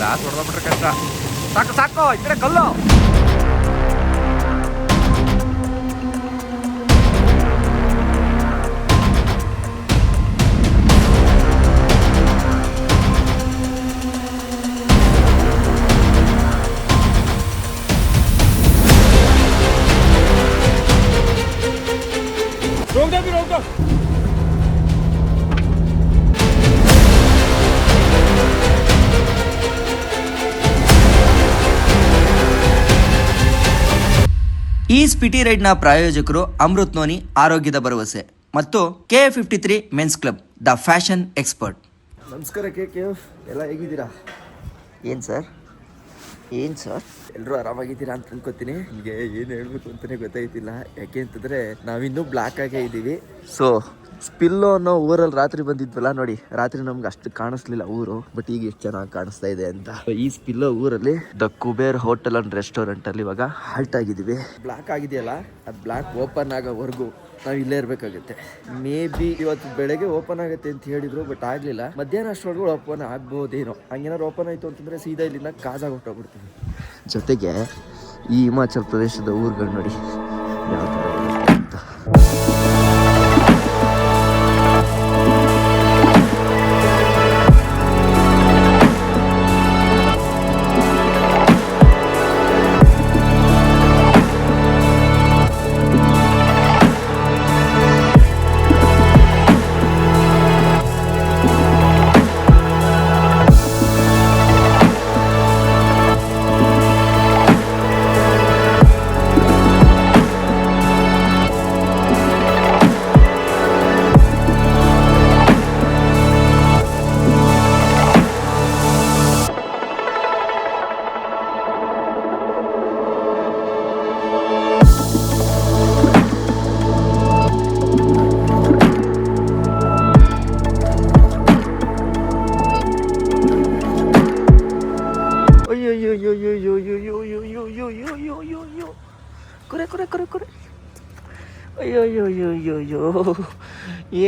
ಕಷ್ಟ. ಸಾಕು ಸಾಕು ಈ ಕಲ್ಲು. ಈ ರೈಡ್ ರೈಡ್ನ ಪ್ರಾಯೋಜಕರು ಅಮೃತ್ ನೋನಿ ಆರೋಗ್ಯದ ಭರವಸೆ. ಮತ್ತು K fifty three men's club the fashion expert ನಮಸ್ಕಾರ ಕೆ ಕೆ ಎಲ್ಲ ಹೇಗಿದ್ದೀರಾ? ಏನು ಸರ್? ಏನು ಸರ್? ಎಲ್ಲರೂ ಆರಾಮಾಗಿದ್ದೀರಾ ಅಂತ ಅನ್ಕೋತೀನಿ. ನಿಮಗೆ ಏನು ಹೇಳಬೇಕು ಅಂತಲೇ ಗೊತ್ತಾಯ್ತಿಲ್ಲ. ಯಾಕೆ ಅಂತಂದರೆ ನಾವಿನ್ನೂ ಬ್ಲ್ಯಾಕ್ ಆಗೇ ಇದ್ದೀವಿ. ಸೊ ಸ್ಪಿಲ್ಲೋ ಅನ್ನೋ ಊರಲ್ಲಿ ರಾತ್ರಿ ಬಂದಿದ್ವಲ್ಲ ನೋಡಿ, ರಾತ್ರಿ ನಮ್ಗೆ ಅಷ್ಟು ಕಾಣಿಸ್ಲಿಲ್ಲ ಊರು ಬಟ್ ಈಗ ಎಷ್ಟು ಚೆನ್ನಾಗಿ ಕಾಣಿಸ್ತಾ ಇದೆ ಅಂತ. ಈ ಸ್ಪಿಲ್ಲೋ ಊರಲ್ಲಿ the Kuber hotel and restaurant ಅಲ್ಲಿ ಇವಾಗ ಹಾಲ್ಟ್ ಆಗಿದ್ದೀವಿ. ಬ್ಲಾಕ್ ಆಗಿದೆಯಲ್ಲ, ಅದು ಬ್ಲಾಕ್ ಓಪನ್ ಆಗೋವರೆಗೂ ನಾವು ಇಲ್ಲೇ ಇರಬೇಕಾಗುತ್ತೆ. ಮೇ ಬಿ ಇವತ್ತು ಬೆಳಗ್ಗೆ ಓಪನ್ ಆಗುತ್ತೆ ಅಂತ ಹೇಳಿದ್ರು ಬಟ್ ಆಗಲಿಲ್ಲ. ಮಧ್ಯಾಹ್ನ ಅಷ್ಟರೊಳಗೂ ಓಪನ್ ಆಗ್ಬೋದೇನೋ. ಹಂಗೇನಾದ್ರು ಓಪನ್ ಆಯಿತು ಅಂತಂದರೆ ಸೀದಾ ಇಲ್ಲಿಂದ ಕಾಜಾಗ ಹೊಟ್ಟೋಗ್ಬಿಡ್ತೀವಿ ಜೊತೆಗೆ ಈ ಹಿಮಾಚಲ್ ಪ್ರದೇಶದ ಊರುಗಳು ನೋಡಿ ಯಾವ ಥರ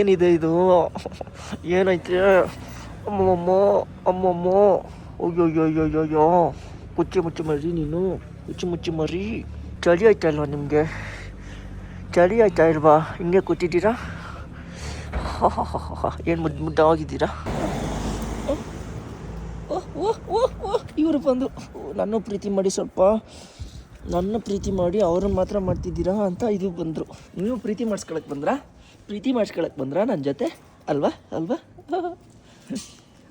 ಏನಿದೆ ಇದು? ಏನೈತೆ? ಅಮ್ಮಮ್ಮ ಅಮ್ಮಮ್ಮ. ಅಯ್ಯೋ ಅಯ್ಯೋ ಅಯ್ಯೋ ಅಯ್ಯೋ ಅಯ್ಯೋ ಮುಚ್ಚಿ ಮುಚ್ಚಿ ಮರಿ ನೀನು. ಮುಚ್ಚಿ ಮುಚ್ಚಿ ಮರಿ. ಚಳಿ ಆಯ್ತಾ ಇಲ್ವಾ ನಿಮಗೆ? ಚಳಿ ಆಯ್ತಾ ಇಲ್ವಾ? ಹಿಂಗೆ ಕೂತಿದ್ದೀರಾ? ಏನು ಮುದ್ದು ಮುದ್ದಾಗಿದ್ದೀರಾ? ಇವರು ಬಂದು. ನನ್ನ ಪ್ರೀತಿ ಮಾಡಿ ಸ್ವಲ್ಪ. ನನ್ನ ಪ್ರೀತಿ ಮಾಡಿ ಅವ್ರನ್ನ ಮಾತ್ರ ಮಾಡ್ತಿದ್ದೀರಾ ಅಂತ ಇದು ಬಂದರು. ನೀವು ಪ್ರೀತಿ ಮಾಡಿಸ್ಕೊಳಕ್ಕೆ ಬಂದ್ರಾ? ಪ್ರೀತಿ ಮಾಡಿಸ್ಕೊಳಕ್ಕೆ ಬಂದ್ರ ನನ್ನ ಜೊತೆ? ಅಲ್ವಾ? ಅಲ್ವಾ?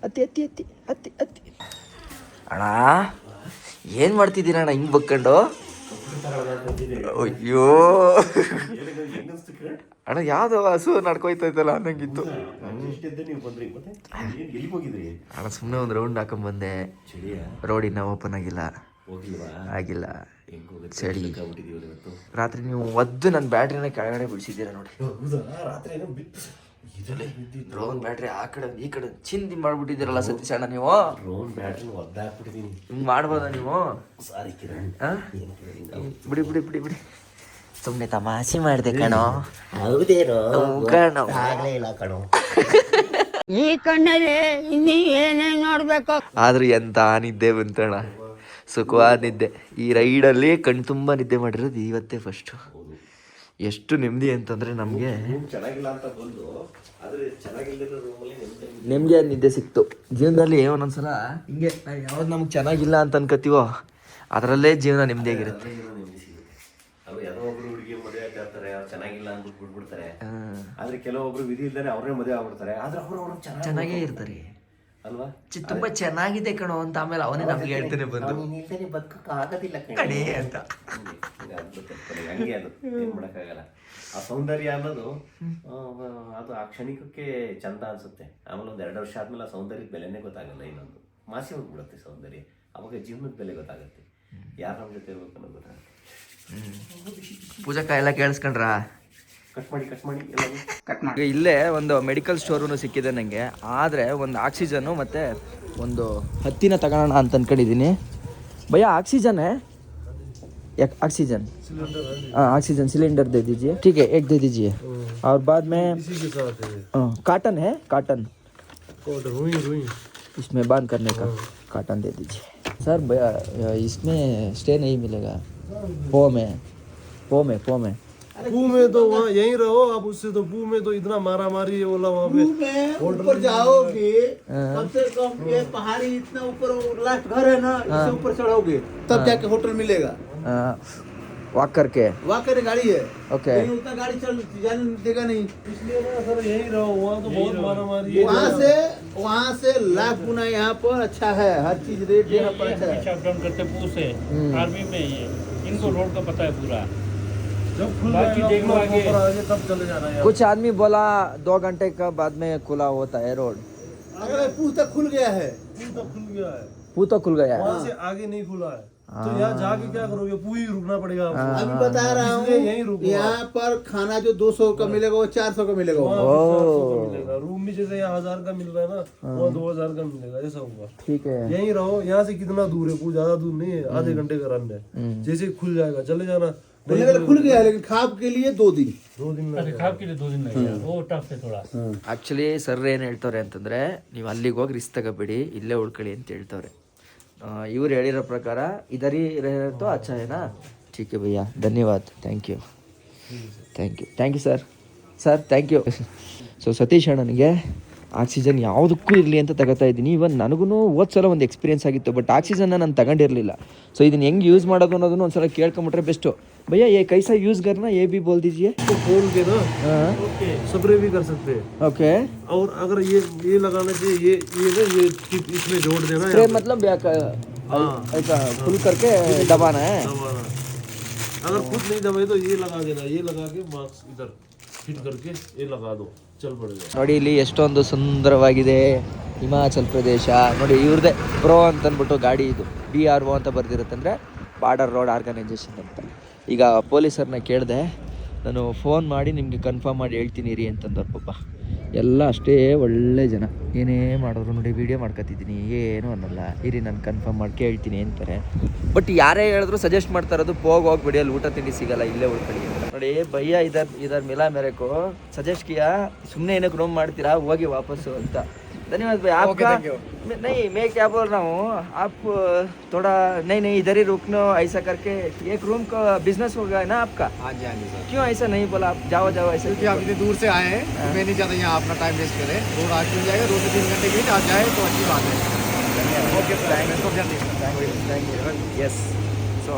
ಅತ್ತಿ ಅತ್ತಿ ಅತ್ತಿ ಅತ್ತಿ ಅತ್ತಿ. ಅಣ್ಣ ಏನು ಮಾಡ್ತಿದ್ದೀರ ಅಣ್ಣ ಹಿಂಗೆ ಬಕ್ಕಂಡು? ಅಯ್ಯೋ. ಅಣ್ಣ ಯಾವ್ದು ಹಸು ನಡ್ಕೋಯ್ತೈತಲ್ಲ ಅನ್ನಂಗಿತ್ತು. ಅಣ್ಣ ಸುಮ್ಮನೆ ಒಂದು ರೌಂಡ್ ಹಾಕೊಂಡ್ ಬಂದೆ. ರೋಡ್ ಇನ್ನ ಓಪನ್ ಆಗಿಲ್ಲ. ಆಗಿಲ್ಲ. ಚಳಿ ರಾತ್ರಿ ನೀವು ಒದ್ದು ನನ್ನ ಬ್ಯಾಟ್ರಿನ ಕೆಳಗಡೆ ಬಿಡಿಸಿದ್ದೀರಾ ನೋಡಿ. ಡ್ರೋನ್ ಬ್ಯಾಟ್ರಿ ಆ ಕಡೆ ಈ ಕಡೆ ಚಿಂದಿ ಮಾಡ್ಬಿಟ್ಟಿದ್ದೀರಲ್ಲ ಸತೀಶ್ ಅಣ್ಣ ನೀವು? ಹಿಂಗ್ ಮಾಡ್ಬೋದಾ ನೀವು? ಆ? ಬಿಡಿ ಬಿಡಿ ಬಿಡಿ ಬಿಡಿ. ಸುಮ್ಮನೆ ತಮಾಷೆ ಮಾಡಿದೆ ಕಣೋ. ಹೌದೇನೋ? ಕಣೋ. ಆಗ್ಲೇ ಇಲ್ಲ ಕಣೋ. ಈ ಕಣ್ಣಲ್ಲಿ ಇನ್ನೀ ಏನೇನ್ ನೋಡ್ಬೇಕು? ಆದ್ರೆ ಎಂತ ನಿದ್ದೆ ಬಂತಣ್ಣ. ಸುಖವಾದ ನಿದ್ದೆ. ಈ ರೈಡಲ್ಲಿ ಕಣ್ ತುಂಬ ನಿದ್ದೆ ಮಾಡಿರೋದು ಇವತ್ತೇ ಫಸ್ಟು ಎಷ್ಟು ನೆಮ್ಮದಿ ಅಂತಂದರೆ ನಮಗೆ ನೆಮ್ಮದಿ ನಿದ್ದೆ ಸಿಕ್ತು. ಜೀವನದಲ್ಲಿ ಒಂದೊಂದ್ಸಲ ಹಿಂಗೆ ಯಾವ್ದು ನಮ್ಗೆ ಚೆನ್ನಾಗಿಲ್ಲ ಅಂತ ಅನ್ಕೋತೀವೋ ಅದರಲ್ಲೇ ಜೀವನ ನೆಮ್ಮದಿಯಾಗಿರುತ್ತೆ. ಚೆನ್ನಾಗಿಲ್ಲ ಅಂದ್ಬಿಟ್ಟು ಬಿಟ್ಬಿಡ್ತಾರೆ ಆದ್ರೆ ಕೆಲವೊಬ್ರು ವಿಧಿ ಇಲ್ದಾನೆ ಅವ್ರೇ ಮದುವೆ ಆಗ್ಬಿಡ್ತಾರೆ. ಆದ್ರೆ ಅವ್ರು ಚೆನ್ನಾಗೇ ಇರ್ತಾರೆ. ಅಲ್ವಾ? ಚಿ- ತುಂಬಾ ಚೆನ್ನಾಗಿದೆ ಕಣೋ ಅಂತ ಆಮೇಲೆ ಅವನೇ ನಮ್ಗೆ ಹೇಳ್ತಾನೆ ಬಂದು. ಬದುಕಕ್ ಆಗೋದಿಲ್ಲ ಕಣೆ. ಕಣೆ ಅಂತ. ಹಂಗೆ. ಅದು. ಏನ್ ಮಾಡಕ್ಕಾಗಲ್ಲ. ಆ ಸೌಂದರ್ಯ ಅನ್ನೋದು ಅದು ಆ ಕ್ಷಣಿಕಕ್ಕೆ ಚಂದ ಅನ್ಸುತ್ತೆ. ಆಮೇಲೆ ಒಂದ್ ಎರಡು ವರ್ಷ ಆದ್ಮೇಲೆ ಆ ಸೌಂದರ್ಯದ ಬೆಲೆನೇ ಗೊತ್ತಾಗಲ್ಲ ಇನ್ನೊಂದು. ಮಾಸಿ ಹೋಗ್ಬಿಡುತ್ತೆ ಸೌಂದರ್ಯ. ಅವಾಗ ಜೀವನದ ಬೆಲೆ ಗೊತ್ತಾಗುತ್ತೆ. ಯಾರು ನಮ್ಮ ಜೊತೆ ಇರ್ಬೇಕು ಅನ್ನೋದು ಗೊತ್ತಾಗುತ್ತೆ. ಪೂಜಾ ಎಲ್ಲ ಕೇಳಿಸ್ಕೊಂಡ್ರಾ? ಕಟ್ ಮಾಡಿ ಕಟ್ ಮಾಡಿ ಎಲ್ಲನೂ ಕಟ್ ಮಾಡಿ ಇಲ್ಲೇ ಒಂದು ಮೆಡಿಕಲ್ ಸ್ಟೋರೂ ಸಿಕ್ಕಿದೆ ನನಗೆ ಆದರೆ ಒಂದು ಆಕ್ಸಿಜನ್ನು ಮತ್ತು ಒಂದು ಹತ್ತಿನ ತಗೋಣ ಅಂತ ಅಂದ್ಕೊಂಡಿದ್ದೀನಿ ಭಯ ಆಕ್ಸಿಜನ್ ಯಾक ऑक्सीजन ऑक्सीजन सिलेंडर दे दीजिए ठीक है एक दे दीजिए और बाद में काटन है काटन इसमें बाँध करने का काटन दे दीजिए सर इसमें स्टे नहीं मिलेगा पो में पो में पो में पू में तो वहाँ यहीं रहो आप उससे तो पू में तो इतना मारा मारी है बोला वहाँ पे ऊपर जाओगे कम से कम ये पहाड़ी इतना ऊपर लास्ट घर है ना इससे ऊपर चढ़ोगे तब जाके होटल मिलेगा। वॉक करके। वहाँ करे गाड़ी है। ओके। लेकिन उतना गाड़ी चल जाने देगा नहीं। इसलिए ना सर यहीं रहो वहाँ तो बहुत मारा मारी है। वहाँ से वहाँ से लाख गुना यहाँ पर अच्छा है हर चीज़ रेट यहाँ पर अच्छा है। करते पूछ से आर्मी में ये इनको रोड का पता है पूरा। जब खुल बाकी देख लो आगे। ऊपर आगे तब चले जाना है कुछ आदमी बोला दो घंटे का बाद में खुला होता है रोड अगर तक खुल गया है। पू तो खुल गया है। पू तो खुल गया है। वहाँ से आगे नहीं खुला है। तो यहाँ जाके क्या करोगे? पू ही रुकना पड़ेगा आपको। अभी बता रहा इसलिए यहीं हूँ रुको यहाँ पर खाना जो 200 का मिलेगा वो 400 का मिलेगा। वहाँ वहाँ। भी 400 का मिलेगा। रूम भी जैसे यहाँ हज़ार का मिल रहा है ना वहाँ दो हज़ार का मिलेगा ऐसा होगा। ठीक है। यहीं रहो यहाँ से कितना दूर है? कुछ ज़्यादा दूर नहीं है। आधे घंटे का रन है। जैसे खुल जाएगा चले जाना। खुलने का तो खुल गया है लेकिन खाप के लिए दो दिन दो दिन में अच्छा खाप के लिए दो दिन लगेगा वो टफ है थोड़ा ಆ್ಯಕ್ಚುಲಿ ಸರ್ ಏನು ಹೇಳ್ತವ್ರೆ ಅಂತಂದರೆ ನೀವು ಅಲ್ಲಿಗೆ ಹೋಗಿ ರಿಸ್ಕ್ ತಗೋಬೇಡಿ ಇಲ್ಲೇ ಉಳ್ಕೊಳ್ಳಿ ಅಂತ ಹೇಳ್ತವ್ರೆ ಇವ್ರು ಹೇಳಿರೋ ಪ್ರಕಾರ ಇದರಿ रहतो अच्छा है ना ठीक है भैया धन्यवाद thank you thank you thank you sir sir thank you so Satish ಅಣ್ಣನಿಗೆ ಆಕ್ಸಿಜನ್ ಯಾವುದಕ್ಕೂ ಇರಲಿ ಅಂತ ತಗೋತಾ ಇದ್ದೀನಿ ಇವನ್ ನನಗೂ ಹೋದ್ ಸಲ ಒಂದು ಎಕ್ಸ್ಪೀರಿಯನ್ಸ್ ಆಗಿತ್ತು ಬಟ್ ಆಕ್ಸಿಜನ್ನ ನಾನು ತಗೊಂಡಿರಲಿಲ್ಲ ಸೊ ಇದನ್ನ ಹೆಂಗೆ ಯೂಸ್ ಮಾಡೋದು ಅನ್ನೋದನ್ನು ಒಂದ್ಸಲ ಕೇಳ್ಕೊಂಬಿಟ್ರೆ ಬೆಸ್ಟು ಭಯ್ಯ ये कैसा यूज़ करना ये भी बोल दीजिए तो खोल के ना हाँ स्प्रे भी कर सकते हैं ओके और अगर ये ये लगाना चाहिए ये ये ना ये टिप इसमें जोड़ देना स्प्रे यहाँ पे। मतलब या का- हाँ ऐसा खुल करके दबाना है दबाना अगर खुद नहीं दबाए तो ये लगा देना ये लगा के मास्क इधर फिट करके ये लगा दो चल पड़ेगा ನೋಡಿ ಇಲ್ಲಿ ಎಷ್ಟೊಂದು ಸುಂದರವಾಗಿದೆ ಹಿಮಾಚಲ್ ಪ್ರದೇಶ ನೋಡಿ ಇವ್ರದೇ ಪ್ರೋ ಅಂತ ಅಂದ್ಬಿಟ್ಟು ಗಾಡಿ ಇದು ಬಿ ಆರ್ ಒ ಅಂತ ಬರ್ದಿರುತ್ತಂದ್ರೆ ಬಾರ್ಡರ್ ರೋಡ್ ಆರ್ಗನೈಸೇಷನ್ ಅಂತ ಈಗ ಪೊಲೀಸರನ್ನ ಕೇಳಿದೆ, ನಾನು ಫೋನ್ ಮಾಡಿ ನಿಮಗೆ ಕನ್ಫರ್ಮ್ ಮಾಡಿ ಹೇಳ್ತೀನಿ ರೀ ಅಂತಂದವ್ರು ಪಾಪ. ಎಲ್ಲ ಅಷ್ಟೇ ಒಳ್ಳೆ ಜನ. ಏನೇ ಮಾಡೋರು ನೋಡಿ ವೀಡಿಯೋ ಮಾಡ್ಕೊತಿದ್ದೀನಿ ಏನು ಅನ್ನಲ್ಲ. ಇರಿ ನಾನು ಕನ್ಫರ್ಮ್ ಮಾಡಿ ಕೇಳ್ತೀನಿ ಅಂತಾರೆ. ಬಟ್ ಯಾರೇ ಹೇಳಿದ್ರು ಸಜೆಸ್ಟ್ ಮಾಡ್ತಾ ಇರೋದು ಹೋಗಿ ಹೋಗ್ಬಿಡಿ ಅಲ್ಲಿ ಊಟ ತಿಂಡಿ ಸಿಗಲ್ಲ, ಇಲ್ಲೇ ಉಳ್ಕೊಳ್ಳಿ ನೋಡಿ, ಭಯ್ಯ ಇದರ ಇದರ ಮಿಲಾ ಮೇರೆಕು. ಸಜೆಸ್ಟ್ ಕಿಯಾ ಸುಮ್ಮನೆ ಏನಕ್ಕೆ ರೂಮ್ ಮಾಡ್ತೀರಾ, ಹೋಗಿ ವಾಪಸ್ಸು ಅಂತ. धन्यवाद भाई आपका मैं- नहीं मैं क्या बोल रहा हूँ आप थोड़ा नहीं नहीं इधर ही रुकना ऐसा करके एक रूम का बिजनेस हो गया है ना आपका हाँ जी हाँ जी सर क्यों ऐसा नहीं बोला आप जाओ जाओ ऐसे क्योंकि आप इतनी दूर से आए हैं तो मैं नहीं चाहता यहाँ अपना टाइम वेस्ट करें रोड आज मिल जाएगा दो से तीन घंटे के बीच आ जाए तो अच्छी बात है ओके ಎಸ್ ಸೊ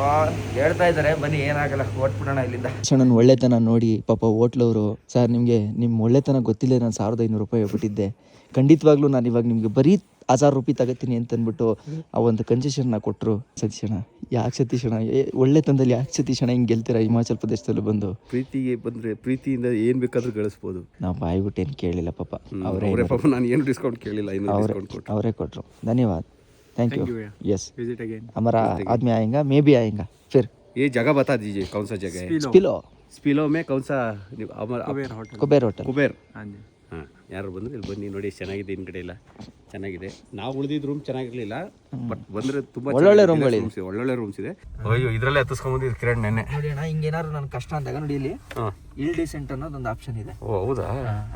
ಹೇಳ್ತಾ ಇದ್ದಾರೆ ಬನ್ನಿ ಏನಾಗಲ್ಲ ಓಟ್ಬಿಡೋಣ ಇಲ್ಲಿಂದ ಸರ್ ನನ್ನ ಒಳ್ಳೆತನ ನೋಡಿ ಪಾಪ ಹೋಟ್ಲವರು ಸರ್ ನಿಮಗೆ ನಿಮ್ಮ ಒಳ್ಳೆತನ ಗೊತ್ತಿಲ್ಲ ನಾನು ಸಾವಿರದ ಐನೂರು ರೂಪಾಯಿ ಬಿಟ್ಟಿದ್ದೆ ಖಂಡಿತವಾಗ್ಲೂ ನಾನು ಇವಾಗ ನಿಮಗೆ ಬರೀ ಹಜಾರ್ ರೂಪಾಯಿ ತಗೋತೀನಿ ಅಂತಂದ್ಬಿಟ್ಟು ಆ ಒಂದು ಕನ್ಸೆಷನ್ನ ಕೊಟ್ಟರು ಸತೀಶಣ್ಣ ಯಾಕೆ ಸತೀಶಣ್ಣ ಒಳ್ಳೆ ತಂದಲ್ಲಿ ಯಾಕೆ ಸತೀಶಣ್ಣ ಹಿಂಗೆ ಗೆಲ್ತೀರಾ? ಹಿಮಾಚಲ್ ಪ್ರದೇಶದಲ್ಲಿ ಬಂದು. ಪ್ರೀತಿಗೆ ಬಂದ್ರೆ ಪ್ರೀತಿಯಿಂದ ಏನು ಬೇಕಾದರೂ ಗಳಿಸ್ಬೋದು. ನಾವು ಬಾಯ್ಬಿಟ್ಟು ಏನು ಕೇಳಿಲ್ಲ ಪಾಪ. ಅವರೇ ಪಾಪ ನಾನು ಏನು ಡಿಸ್ಕೌಂಟ್ ಕೇಳಿಲ್ಲ ಅವರೇ ಅವರೇ ಕೊಟ್ಟರು ಧನ್ಯವಾದ. ಥ್ಯಾಂಕ್ ಯು ಎಸ್ ಅಮರ ಆದ್ಮಿ ಆಯಂಗ ಮೇ ಬಿ ಆಯಂಗ. ಫಿರ್. ಏ ಜಗ ಬತಾ दीजिए कौन सा जगह ಸ್ಪಿಲೋ ಮೇ स्पिलो में कौन सा ಕುಬೇರ್ होटल ಕುಬೇರ್. होटल ಯಾರು ಬಂದ್ರೆ ಇಲ್ಲಿ ಬನ್ನಿ ನೋಡಿ ಚೆನ್ನಾಗಿದೆ ಹಿಂದ್ಗಡೆ ಕಡೆ ಎಲ್ಲ. ಚೆನ್ನಾಗಿದೆ. ನಾವು ಉಳಿದಿದ್ದ ರೂಮ್ ಚೆನ್ನಾಗಿರ್ಲಿಲ್ಲ ಬಟ್ ಬಂದ್ರೆ ತುಂಬಾ ಒಳ್ಳೊಳ್ಳೆ ರೂಮ್ ಒಳ್ಳೊಳ್ಳೆ ರೂಮ್ಸ್ ಇದೆ. ಅಯ್ಯೋ ಇದರಲ್ಲೇ ಹತ್ತಿಸ್ಕೊಂಬಂದಿದ್ದು ಕಿರಣ್ ನೆನ್ನೆ. ನೋಡಿ ಅಣ್ಣ ಹಿಂಗೇನಾದ್ರು ನನ್ನ ಕಷ್ಟ ಅಂದಾಗ ನೋಡಿ ಇಲ್ಲಿ. ಇಲ್ ಡಿಸೆಂಟ್ ಅನ್ನೋದು ಒಂದು ಆಪ್ಷನ್ ಇದೆ. ಓ ಹೌದಾ?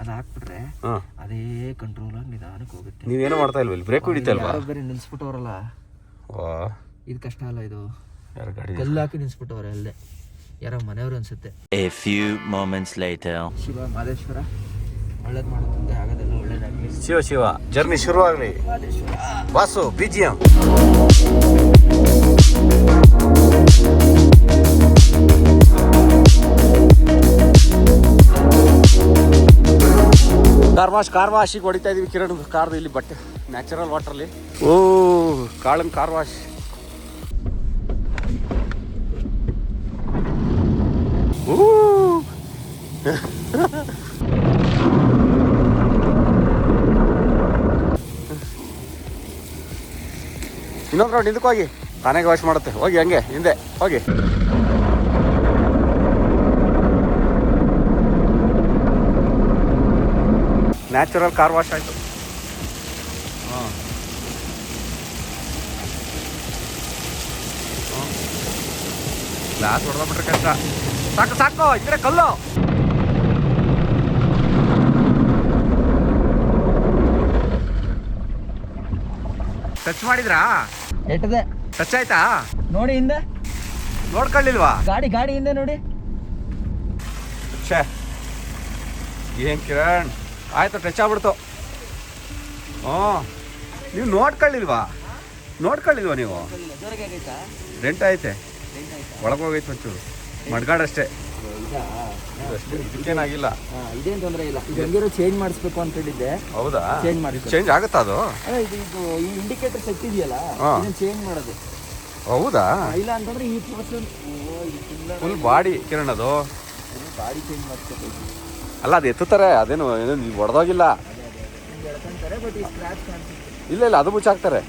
ಅದು ಹಾಕ್ಬಿಟ್ರೆ ಅದೇ ಕಂಟ್ರೋಲ್ ಆಗಿ ನಿಧಾನಕ್ಕೆ ಹೋಗುತ್ತೆ. ನೀವೇನೋ ಮಾಡ್ತಾ ಇಲ್ವ ಇಲ್ಲಿ ಬ್ರೇಕ್ ಹೊಡಿತಾ ಇಲ್ವಾ? ಬೇರೆ ನಿಲ್ಸ್ಬಿಟ್ಟವ್ರಲ್ಲ. ವಾ. ಇದು ಕಷ್ಟ ಅಲ್ಲ ಇದು. ಯಾರು ಗಾಡಿ ಕಲ್ಲು ಹಾಕಿ ನಿಲ್ಸ್ಬಿಟ್ಟವ್ರೆ ಅಲ್ಲೇ. ಯಾರೋ ಮನೆಯವ್ರು ಅನ್ಸುತ್ತೆ. A few moments light Shiva Madeshwara ಒಳ್ಳೇದು ಮಾಡುತ್ತಂತೆ ಆಗೋದೆಲ್ಲ ಒಳ್ಳೇದಾಗಲಿ. ಶಿವ ಶಿವ. ಜರ್ನಿ ಶುರು ಆಗಲಿ boss B G M car wash car ವಾಶಿಗೆ ಹೊಡಿತಾ ಇದೀವಿ ಕಿರಣ್. ಕಾರ್ದು ಇಲ್ಲಿ ಬಟ್ಟೆ. ನ್ಯಾಚುರಲ್ ವಾಟರ್ಲಿ ಓ ಕಾಳನ್ ಕಾರ್ ವಾಶ್ ಓ. ಇನ್ನೊಂದು ರೌಂಡ್ ಹಿಂದಕ್ಕೆ ಹೋಗಿ. ತಾನೇ ವಾಶ್ ಮಾಡುತ್ತೆ. ಹೋಗಿ ಹಂಗೆ, ಹಿಂದೆ. ಹೋಗಿ. ನ್ಯಾಚುರಲ್ ಕಾರ್ ವಾಶ್ ಆಯಿತು. ಗ್ಲಾಸ್ ಹೊಡೆದ್ಬಿಟ್ರೆ ಕಷ್ಟ. ಸಾಕು ಸಾಕು, ಇದ್ರೆ ಕಲ್ಲು. ಟಚ್ ಮಾಡಿದ್ರಾ? ಎಟ್ಟದೆ ಟಚ್ ಆಯ್ತಾ ನೋಡಿ ಹಿಂದೆ. ನೋಡ್ಕೊಳ್ಳಿಲ್ವಾ? ಗಾಡಿ ಗಾಡಿ ಹಿಂದೆ ನೋಡಿ. ಛೇ ಏನ್ ಕಿರಣ್? ಆಯ್ತು ಟಚ್ ಆಗ್ಬಿಡ್ತು. ಹ್ಞೂ. ನೀವು ನೋಡ್ಕೊಳ್ಳಿಲ್ವಾ? ನೋಡ್ಕೊಳ್ಳಿಲ್ವಾ ನೀವು? ರೆಂಟ್ ಐತೆ ಒಳಗೋಗೈತೆ ಒಂಚೂರು. ಮಡ್ಗಾಡಷ್ಟೇ. ಅಷ್ಟೇ ಇದಕ್ಕೇನಾಗಿಲ್ಲ. ಇದೇನು ತೊಂದರೆ ಇಲ್ಲ. ಇದು ಹೆಂಗಿರೋ ಚೇಂಜ್ ಮಾಡಿಸ್ಬೇಕು ಅಂತ ಹೇಳಿದ್ದೆ. ಹೌದಾ? ಚೇಂಜ್ ಮಾಡಿ ಚೇಂಜ್ ಆಗುತ್ತಾ ಅದು? ಅಲ್ಲ ಇದು ಇದು ಈ ಇಂಡಿಕೇಟರ್ ಸೆಟ್ ಇದೆಯಲ್ಲ. ಇದನ್ನ ಚೇಂಜ್ ಮಾಡೋದು. ಹೌದಾ? ಇಲ್ಲ ಅಂತಂದ್ರೆ ಈ ಪರ್ಸನ್ ಫುಲ್ ಬಾಡಿ ಕಿರಣ್ ಅದು. ಬಾಡಿ ಚೇಂಜ್ ಮಾಡಿಸ್ಬೇಕು ಅಲ್ಲ ಅದು ಎತ್ತುತ್ತಾರೆ ಅದೇನು ಏನು ಹೊಡೆದೋಗಿಲ್ಲ. ಬಟ್ ಈ ಸ್ಕ್ರಾಚ್ ಕಾಣಿಸುತ್ತೆ ಇಲ್ಲ ಇಲ್ಲ ಅದು ಮುಚ್ಚಾಕ್ತಾರೆ